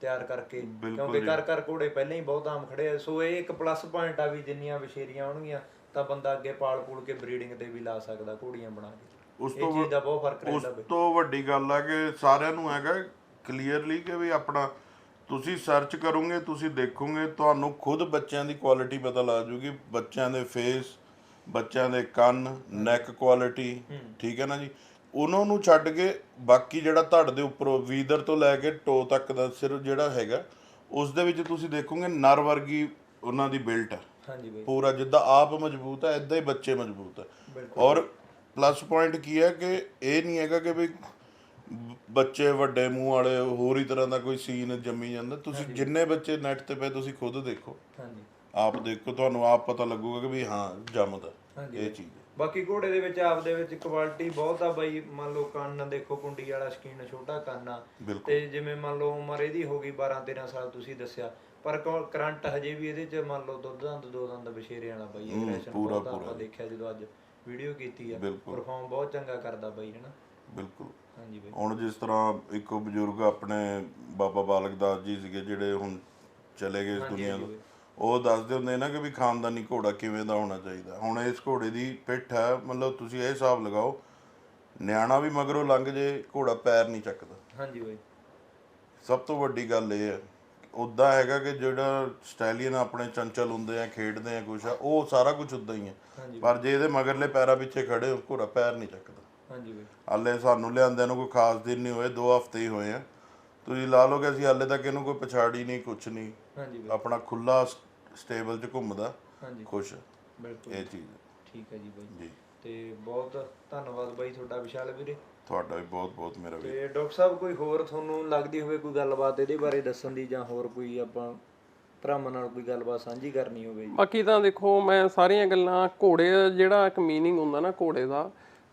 ਤਿਆਰ ਕਰਕੇ। ਕਿਉਂਕਿ ਕਰ ਕਰ ਘੋੜੇ ਪਹਿਲਾਂ ਹੀ ਬਹੁਤ ਆਮ ਖੜੇ ਆ। ਸੋ ਇਹ ਇੱਕ ਪਲੱਸ ਪੁਆਇੰਟ ਆ ਵੀ ਜਿੰਨੀਆਂ ਵਿਸ਼ੇਰੀਆਂ ਆਉਣਗੀਆਂ ਤਾਂ ਬੰਦਾ ਅੱਗੇ ਪਾਲ ਪੂਲ ਕੇ ਬਰੀਡਿੰਗ ਤੇ ਵੀ ਲਾ ਸਕਦਾ ਘੋੜੀਆਂ ਬਣਾ ਕੇ। ਉਸ ਤੋਂ ਚੀਜ਼ ਦਾ ਬਹੁਤ ਫ਼ਰਕ ਉਸ ਰਹਿੰਦਾ ਬਈ। ਤੋਂ ਵੱਡੀ ਗੱਲ ਆ ਕਿ ਸਾਰਿਆਂ ਨੂੰ ਹੈਗਾ ਕਲੀਅਰਲੀ ਕਿ ਵੀ ਆਪਣਾ ਤੁਸੀਂ ਸਰਚ ਕਰੋਗੇ ਤੁਸੀਂ ਦੇਖੋਗੇ ਤੁਹਾਨੂੰ ਖੁਦ ਬੱਚਿਆਂ ਦੀ ਕੁਆਲਿਟੀ ਪਤਾ ਲੱਗ ਜੂਗੀ। ਬੱਚਿਆਂ ਦੇ ਫੇਸ ਬੱਚਿਆਂ ਦੇ ਕੰਨ ਨੈਕ ਕੁਆਲਿਟੀ ਠੀਕ ਹੈ ਨਾ ਜੀ? ਉਹਨਾਂ ਨੂੰ ਛੱਡ ਕੇ ਬਾਕੀ ਜਿਹੜਾ ਧੜ ਦੇ ਉੱਪਰੋਂ ਵੀਦਰ ਤੋਂ ਲੈ ਕੇ ਟੋ ਤੱਕ ਦਾ ਸਿਰ ਜਿਹੜਾ ਹੈਗਾ ਉਸ ਦੇ ਵਿੱਚ ਤੁਸੀਂ ਦੇਖੋਗੇ ਨਰ ਵਰਗੀ ਉਹਨਾਂ ਦੀ ਬਿਲਟ ਹੈ ਹਾਂਜੀ ਬਈ। ਪੂਰਾ ਜਿੱਦਾਂ ਆਪ ਮਜ਼ਬੂਤ ਹੈ ਇਦਾਂ ਹੀ ਬੱਚੇ ਮਜ਼ਬੂਤ ਹੈ ਔਰ ਪਲੱਸ ਪੁਆਇੰਟ ਕੀ ਹੈ ਕਿ ਇਹ ਨਹੀਂ ਹੈਗਾ ਕਿ ਵੀ ਬੱਚੇ ਵੱਡੇ ਮੂੰਹ ਵਾਲੇ ਹੋਰ ਹੀ ਤਰ੍ਹਾਂ ਦਾ ਕੋਈ ਸੀਨ ਜੰਮੀ ਜਾਂਦਾ। ਤੁਸੀਂ ਜਿੰਨੇ ਬੱਚੇ ਨੈਟ ਤੇ ਪਏ ਤੁਸੀਂ ਖੁਦ ਦੇਖੋ। ਹਾਂਜੀ। ਆਪ ਦੇਖੋ ਤੁਹਾਨੂੰ ਆਪ ਪਤਾ ਲੱਗੂਗਾ ਕਿ ਵੀ ਹਾਂ ਜੰਮਦਾ। ਇਹ ਚੀਜ਼। ਬਾਕੀ ਘੋੜੇ ਦੇ ਵਿੱਚ ਆਪ ਦੇ ਵਿੱਚ ਕੁਆਲਿਟੀ ਬਹੁਤ ਆ ਬਾਈ। ਮੰਨ ਲਓ ਕੰਨ ਦੇਖੋ ਕੁੰਡੀ ਵਾਲਾ ਸ਼ਕੀਨ ਛੋਟਾ ਕੰਨ ਤੇ ਜਿਵੇਂ ਮੰਨ ਲਓ ਉਮਰ ਇਹਦੀ ਹੋ ਗਈ 12 13 ਸਾਲ ਤੁਸੀਂ ਦੱਸਿਆ। ਪਰ ਕਰੰਟ ਹਜੇ ਵੀ ਇਹਦੇ ਚ ਮੰਨ ਲਓ ਦੁੱਧ ਦੰਦ ਦੋ ਦੰਦ ਬਸ਼ੇਰੇ ਵਾਲਾ ਬਾਈ ਐਗਰੈਸ਼ਨ ਪੂਰਾ- ਬਹੁਤ। ਆਪਾਂ ਦੇਖਿਆ ਜਦੋਂ ਅੱਜ। ਵੀਡੀਓ ਕੀਤੀ ਆ ਬਿਲਕੁਲ। ਪਰਫਾਰਮ ਬਹੁਤ ਚੰਗਾ ਕਰਦਾ ਬਾਈ ਹਨਾ? ਬਿਲਕੁਲ। ਹਾਂਜੀ ਬਾਈ। ਹੁਣ ਜਿਸ ਤਰ੍ਹਾਂ ਇੱਕੋ ਬਜ਼ੁਰਗ ਆਪਣੇ ਬਾਬਾ ਬਾਲਕ ਦਾਸ ਜੀ ਸੀਗੇ ਜਿਹੜੇ ਹੁਣ ਚਲੇ ਗਏ ਇਸ ਦੁਨੀਆ ਤੋਂ ਉਹ ਦੱਸਦੇ ਹੁੰਦੇ ਨਾ ਕਿ ਵੀ ਖਾਨਦਾਨੀ ਘੋੜਾ ਕਿਵੇਂ ਦਾ ਹੋਣਾ ਚਾਹੀਦਾ। ਹੁਣ ਇਸ ਘੋੜੇ ਦੀ ਪਿੱਠ ਹੈ ਮਤਲਬ ਤੁਸੀਂ ਇਹ ਹਿਸਾਬ ਲਗਾਓ ਨਿਆਣਾ ਵੀ ਮਗਰੋਂ ਲੰਘ ਜੇ ਘੋੜਾ ਪੈਰ ਨਹੀਂ ਚੱਕਦਾ। ਹਾਂਜੀ ਬਾਈ। ਸਭ ਤੋਂ ਵੱਡੀ ਗੱਲ ਇਹ ਹੈ ਉਦਾਂ ਹੈਗਾ ਕਿ ਜਿਹੜਾ ਸਟੈਲੀਅਨ ਆਪਣੇ ਚੰਚਲ ਹੁੰਦੇ ਆ ਖੇਡਦੇ ਆ ਕੁਛ ਆ ਉਹ ਸਾਰਾ ਕੁਝ ਉਦਾਂ ਹੀ ਹਾਂਜੀ। ਪਰ ਜੇ ਇਹਦੇ ਮਗਰਲੇ ਪੈਰਾਂ ਪਿੱਛੇ ਖੜੇ ਹੋ ਘੋੜਾ ਪੈਰ ਨਹੀਂ ਚੱਕਦਾ। ਹਾਂਜੀ ਬਾਈ। ਹਾਲੇ ਸਾਨੂੰ ਲਿਆਂਦਿਆਂ ਨੂੰ ਕੋਈ ਖਾਸ ਦਿਨ ਨਹੀਂ ਹੋਏ 2 ਹਫ਼ਤੇ ਹੀ ਹੋਏ ਆ। ਤੁਸੀਂ ਲਾ ਲਓ ਕਿ ਅਸੀਂ ਹਾਲੇ ਤੱਕ ਇਹਨੂੰ ਕੋਈ ਪਛਾੜੀ ਨਹੀਂ ਕੁਛ ਨਹੀਂ। ਹਾਂਜੀ ਬਾਈ। ਆਪਣਾ ਖੁੱਲਾ ਸਟੇਬਲ 'ਚ ਘੁੰਮਦਾ ਹਾਂਜੀ। ਖੁਸ਼। ਬਿਲਕੁਲ। ਇਹ ਚੀਜ਼। ਠੀਕ ਹੈ ਜੀ ਬਾਈ। ਜੀ। ਤੇ ਬਹੁਤ ਧੰਨਵਾਦ ਬਾਈ ਤੁਹਾਡਾ ਵਿਸ਼ਾਲ ਵੀਰੇ। ਤੁਹਾਡਾ ਵੀ ਬਹੁਤ ਬਹੁਤ ਮੇਰਾ ਵੀ ਤੇ ਡਾਕਟਰ ਸਾਹਿਬ ਕੋਈ ਹੋਰ ਤੁਹਾਨੂੰ ਲੱਗਦੀ ਹੋਵੇ ਕੋਈ ਗੱਲਬਾਤ ਇਹਦੇ ਬਾਰੇ ਦੱਸਣ ਦੀ ਜਾਂ ਹੋਰ ਕੋਈ ਆਪਾਂ ਭਰਾਵਾਂ ਨਾਲ ਕੋਈ ਗੱਲਬਾਤ ਸਾਂਝੀ ਕਰਨੀ ਹੋਵੇ ਜੀ ਬਾਕੀ ਤਾਂ ਦੇਖੋ ਮੈਂ ਸਾਰੀਆਂ ਗੱਲਾਂ ਘੋੜੇ ਦਾ ਜਿਹੜਾ ਇੱਕ मीनिंग ਹੁੰਦਾ ਨਾ ਘੋੜੇ ਦਾ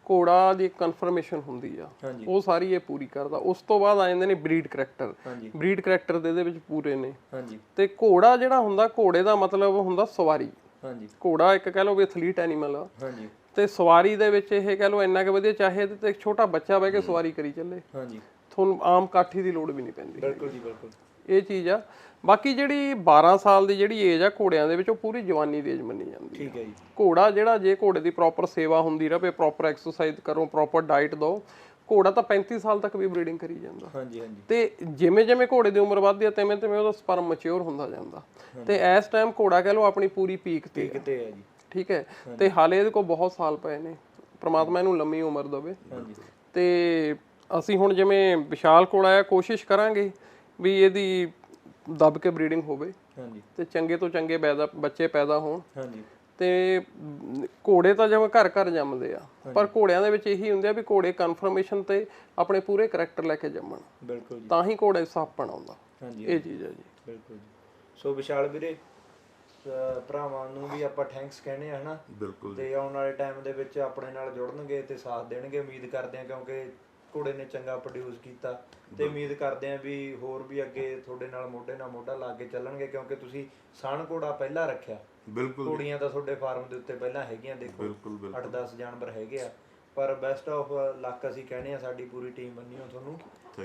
ਘੋੜਾ ਦੀ ਕਨਫਰਮੇਸ਼ਨ ਹੁੰਦੀ ਆ ਹਾਂਜੀ। ਉਹ ਸਾਰੀ ਇਹ ਪੂਰੀ ਕਰਦਾ ਉਸ ਤੋਂ ਬਾਅਦ ਆ ਜਾਂਦੇ ਨੇ ਬਰੀਡ ਕਰੈਕਟਰ ਹਾਂਜੀ ਬਰੀਡ ਕਰੈਕਟਰ ਦੇ ਇਹਦੇ ਵਿੱਚ ਪੂਰੇ ਨੇ ਹਾਂਜੀ ਤੇ ਘੋੜਾ ਜਿਹੜਾ ਹੁੰਦਾ ਘੋੜੇ ਦਾ ਮਤਲਬ ਹੁੰਦਾ ਸਵਾਰੀ ਹਾਂਜੀ ਘੋੜਾ ਇੱਕ ਕਹਿ ਲਓ ਵੀ ਐਥਲੀਟ ਐਨੀਮਲ ਆ ਹਾਂਜੀ ਤੇ ਸਵਾਰੀ ਦੇ ਵਿੱਚ ਇਹ ਕਹਿ ਲਓ ਇੰਨਾ ਕਿ ਵਧੀਆ ਚਾਹੇ ਇਹਦੇ ਤੇ ਇੱਕ ਛੋਟਾ ਬੱਚਾ ਬਹਿ ਕੇ ਸਵਾਰੀ ਕਰੀ ਚੱਲੇ। ਹਾਂਜੀ। ਤੁਹਾਨੂੰ ਆਮ ਕਾਠੀ ਦੀ ਲੋੜ ਵੀ ਨਹੀਂ ਪੈਂਦੀ। ਬਿਲਕੁਲ ਜੀ ਬਿਲਕੁਲ। ਇਹ ਚੀਜ਼ ਆ। ਬਾਕੀ ਜਿਹੜੀ 12 ਸਾਲ ਦੀ ਜਿਹੜੀ ਏਜ ਆ ਘੋੜਿਆਂ ਦੇ ਵਿੱਚ ਉਹ ਪੂਰੀ ਜਵਾਨੀ ਦੀ ਏਜ ਮੰਨੀ ਜਾਂਦੀ ਠੀਕ ਹੈ ਜੀ। ਘੋੜਾ ਜਿਹੜਾ ਜੇ ਘੋੜੇ ਦੀ ਪ੍ਰੋਪਰ ਸੇਵਾ ਹੁੰਦੀ ਰਵੇ ਪ੍ਰੋਪਰ ਐਕਸਰਸਾਈਜ਼ ਕਰੋ ਪ੍ਰੋਪਰ ਡਾਈਟ ਦਿਓ ਘੋੜਾ ਤਾਂ 35 ਸਾਲ ਤੱਕ ਵੀ ਬਰੀਡਿੰਗ ਕਰੀ ਜਾਂਦਾ। ਹਾਂਜੀ ਹਾਂਜੀ। ਤੇ ਜਿਵੇਂ ਜਿਵੇਂ ਘੋੜੇ ਦੀ ਉਮਰ ਵੱਧਦੀ ਹੈ ਤਿਵੇਂ ਤਿਵੇਂ ਉਹਦਾ ਸਪਰਮ ਮੈਚੁਰ ਹੁੰਦਾ ਜਾਂਦਾ। ਤੇ ਇਸ ਟਾਈਮ ਘੋੜਾ ਕਹਿ ਲਓ ਆਪਣੀ ਪੂਰੀ ਪੀਕ ਤੇ ਹੈ ਜੀ। ਠੀਕ ਹੈ? ਤੇ ਹਾਲੇ ਇਹਦੇ ਕੋਲ ਬਹੁਤ ਸਾਲ ਪਏ ਨੇ। ਪ੍ਰਮਾਤਮਾ ਇਹਨੂੰ ਲੰਮੀ ਉਮਰ ਦੇਵੇ। ਹਾਂਜੀ। ਤੇ ਅਸੀਂ ਹੁਣ ਜਿਵੇਂ ਵਿਸ਼ਾਲ ਕੋਲ ਆਇਆ ਕੋਸ਼ਿਸ਼ ਕਰਾਂਗੇ ਵੀ ਇਹਦੀ ਦੱਬ ਕੇ ਬਰੀਡਿੰਗ ਹੋਵੇ। ਹਾਂਜੀ। ਤੇ ਚੰਗੇ ਤੋਂ ਚੰਗੇ ਬੱਚੇ ਪੈਦਾ ਹੋਣ। ਹਾਂਜੀ। ਤੇ ਘੋੜੇ ਤਾਂ ਜਿਵੇਂ ਘਰ ਘਰ ਜੰਮਦੇ ਆ। ਪਰ ਘੋੜਿਆਂ ਦੇ ਵਿੱਚ ਇਹੀ ਹੁੰਦੇ ਆ ਵੀ ਘੋੜੇ ਕਨਫਰਮੇਸ਼ਨ ਤੇ ਆਪਣੇ ਪੂਰੇ ਕਰੈਕਟਰ ਲੈ ਕੇ ਜੰਮਣ। ਬਿਲਕੁਲ ਜੀ। ਤਾਂ ਹੀ ਘੋੜੇ ਸਾਫਪਣ ਆਉਂਦਾ ਹਾਂਜੀ ਇਹ ਚੀਜ਼ ਹੈ ਜੀ। ਬਿਲਕੁਲ ਜੀ। ਸੋ ਵਿਸ਼ਾਲ ਵੀਰੇ ਭਰਾਵਾਂ ਨੂੰ ਵੀ ਆਪਾਂ ਥੈਂਕਸ ਕਹਿੰਦੇ ਆ ਹਨਾ? ਤੇ ਆਉਣ ਵਾਲੇ ਟਾਈਮ ਦੇ ਵਿੱਚ ਆਪਣੇ ਨਾਲ ਜੁੜਨਗੇ ਤੇ ਸਾਥ ਦੇਣਗੇ। ਉਮੀਦ ਕਰਦੇ ਆ ਕਿਉਂਕਿ ਘੋੜੇ ਨੇ ਚੰਗਾ ਪ੍ਰੋਡਿਊਸ ਕੀਤਾ। ਤੇ ਉਮੀਦ ਕਰਦੇ ਆ ਵੀ ਹੋਰ ਵੀ ਅੱਗੇ ਤੁਹਾਡੇ ਨਾਲ ਮੋਢੇ ਨਾਲ ਮੋਢਾ ਲਾ ਕੇ ਚੱਲਣਗੇ ਕਿਉਂਕਿ ਤੁਸੀਂ ਸਾਣ ਘੋੜਾ ਪਹਿਲਾਂ ਰੱਖਿਆ। ਬਿਲਕੁਲ ਘੋੜੀਆਂ ਤਾਂ ਤੁਹਾਡੇ ਫਾਰਮ ਦੇ ਉੱਤੇ ਪਹਿਲਾਂ ਹੈਗੀਆਂ ਦੇਖੋ। ਬਿਲਕੁਲ ਬਿਲਕੁਲ। 8-10 ਜਾਨਵਰ ਹੈਗੇ ਆ। ਪਰ ਬੈਸਟ ਆਫ ਲੱਕ ਅਸੀਂ ਕਹਿੰਦੇ ਆ ਸਾਡੀ ਪੂਰੀ ਟੀਮ ਬੰਨੀ ਹੋ ਤੁਹਾਨੂੰ।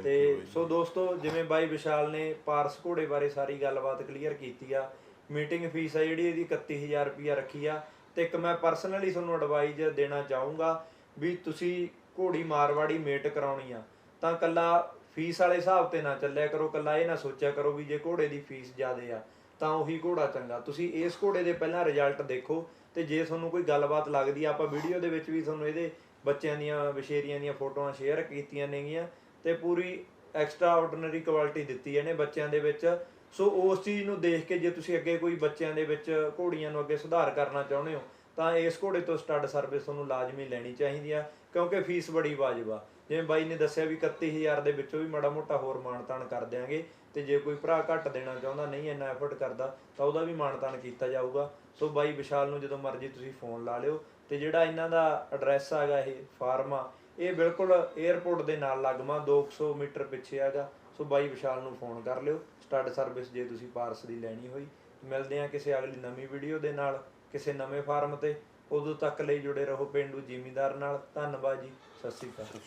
ਤੇ ਸੋ ਦੋਸਤੋ ਜਿਵੇਂ ਬਾਈ ਵਿਸ਼ਾਲ ਨੇ ਪਾਰਸ ਘੋੜੇ ਬਾਰੇ ਸਾਰੀ ਗੱਲਬਾਤ ਕਲੀਅਰ ਕੀਤੀ ਆ ਮੀਟਿੰਗ ਫੀਸ ਆ ਜਿਹੜੀ ਇਹਦੀ 31000 ਰੁਪਿਆ ਰੱਖੀ ਆ। ਤੇ ਇੱਕ ਮੈਂ ਪਰਸਨਲੀ ਤੁਹਾਨੂੰ ਐਡਵਾਈਜ਼ ਦੇਣਾ ਚਾਹੂੰਗਾ ਵੀ ਤੁਸੀਂ ਘੋੜੀ ਮਾਰਵਾੜੀ ਮੇਟ ਕਰਾਉਣੀ ਆ। ਤਾਂ ਕੱਲਾ ਫੀਸ ਵਾਲੇ ਹਿਸਾਬ ਤੇ ਨਾ ਚੱਲਿਆ ਕਰੋ ਕੱਲਾ ਇਹ ਨਾ ਸੋਚਿਆ ਕਰੋ ਵੀ ਜੇ ਘੋੜੇ ਦੀ ਫੀਸ ਜ਼ਿਆਦੇ ਆ, ਤਾਂ ਉਹੀ ਘੋੜਾ ਚੰਗਾ। ਤੁਸੀਂ ਇਸ ਘੋੜੇ ਦੇ ਪਹਿਲਾਂ ਰਿਜ਼ਲਟ ਦੇਖੋ ਤੇ ਜੇ ਤੁਹਾਨੂੰ ਕੋਈ ਗੱਲਬਾਤ ਲੱਗਦੀ ਆ, ਆਪਾਂ ਵੀਡੀਓ ਦੇ ਵਿੱਚ ਵੀ ਤੁਹਾਨੂੰ ਇਹਦੇ ਬੱਚਿਆਂ ਦੀਆਂ, ਵਿਸ਼ੇਰੀਆਂ ਦੀਆਂ ਫੋਟੋਆਂ ਸ਼ੇਅਰ ਕੀਤੀਆਂ ਨੇਗੀਆਂ ਤੇ ਪੂਰੀ ਐਕਸਟਰਾ ਆਰਡੀਨਰੀ ਕੁਆਲਿਟੀ ਦਿੱਤੀ ਇਹਨੇ ਬੱਚਿਆਂ ਦੇ ਵਿੱਚ। ਸੋ ਉਸ ਚੀਜ਼ ਨੂੰ ਦੇਖ ਕੇ ਜੇ ਤੁਸੀਂ ਅੱਗੇ ਕੋਈ ਬੱਚਿਆਂ ਦੇ ਵਿੱਚ ਘੋੜੀਆਂ ਨੂੰ ਅੱਗੇ ਸੁਧਾਰ ਕਰਨਾ ਚਾਹੁੰਦੇ ਹੋ, ਤਾਂ ਇਸ ਘੋੜੇ ਤੋਂ ਸਟੱਡ ਸਰਵਿਸ ਤੁਹਾਨੂੰ ਲਾਜ਼ਮੀ ਲੈਣੀ ਚਾਹੀਦੀ ਆ, ਕਿਉਂਕਿ ਫੀਸ ਬੜੀ ਵਾਜਬ ਆ। ਜਿਵੇਂ ਬਾਈ ਨੇ ਦੱਸਿਆ ਵੀ 31000 ਦੇ ਵਿੱਚੋਂ ਵੀ ਮਾੜਾ ਮੋਟਾ ਹੋਰ ਮਾਨਤਾਨ ਕਰ ਦਿਆਂਗੇ ਤੇ ਜੇ ਕੋਈ ਭਰਾ ਘੱਟ ਦੇਣਾ ਚਾਹੁੰਦਾ, ਨਹੀਂ ਇੰਨਾ ਐਫਰਟ ਕਰਦਾ, ਤਾਂ ਉਹਦਾ ਵੀ ਮਾਨਤਾਨ ਕੀਤਾ ਜਾਊਗਾ। ਸੋ ਬਾਈ ਵਿਸ਼ਾਲ ਨੂੰ ਜਦੋਂ ਮਰਜ਼ੀ ਤੁਸੀਂ ਫੋਨ ਲਾ ਲਿਓ ਤੇ ਜਿਹੜਾ ਇਹਨਾਂ ਦਾ ਐਡਰੈਸ ਹੈਗਾ ਇਹ ਫਾਰਮ ਆ, ਇਹ ਬਿਲਕੁਲ 에ਅਰਪੋਰਟ ਦੇ ਨਾਲ ਲੱਗਮਾ 200 ਮੀਟਰ ਪਿੱਛੇ ਹੈਗਾ। ਸੋ ਬਾਈ ਵਿਸ਼ਾਲ ਨੂੰ ਫੋਨ ਕਰ ਲਿਓ। ਸਟੱਡ ਸਰਵਿਸ ਜੇ ਤੁਸੀਂ ਪਾਰਸ ਦੀ ਲੈਣੀ ਹੋਈ, ਮਿਲਦੇ ਆ ਕਿਸੇ ਅਗਲੀ ਨਵੀਂ ਵੀਡੀਓ ਦੇ ਨਾਲ, ਕਿਸੇ ਨਵੇਂ ਫਾਰਮ ਤੇ। ਉਦੋਂ ਤੱਕ ਲਈ ਜੁੜੇ ਰਹੋ ਪਿੰਡੂ ਜ਼ਿਮੀਂਦਾਰ ਨਾਲ। ਧੰਨਵਾਦ ਜੀ। ਸਤਿ ਸ਼੍ਰੀ ਅਕਾਲ।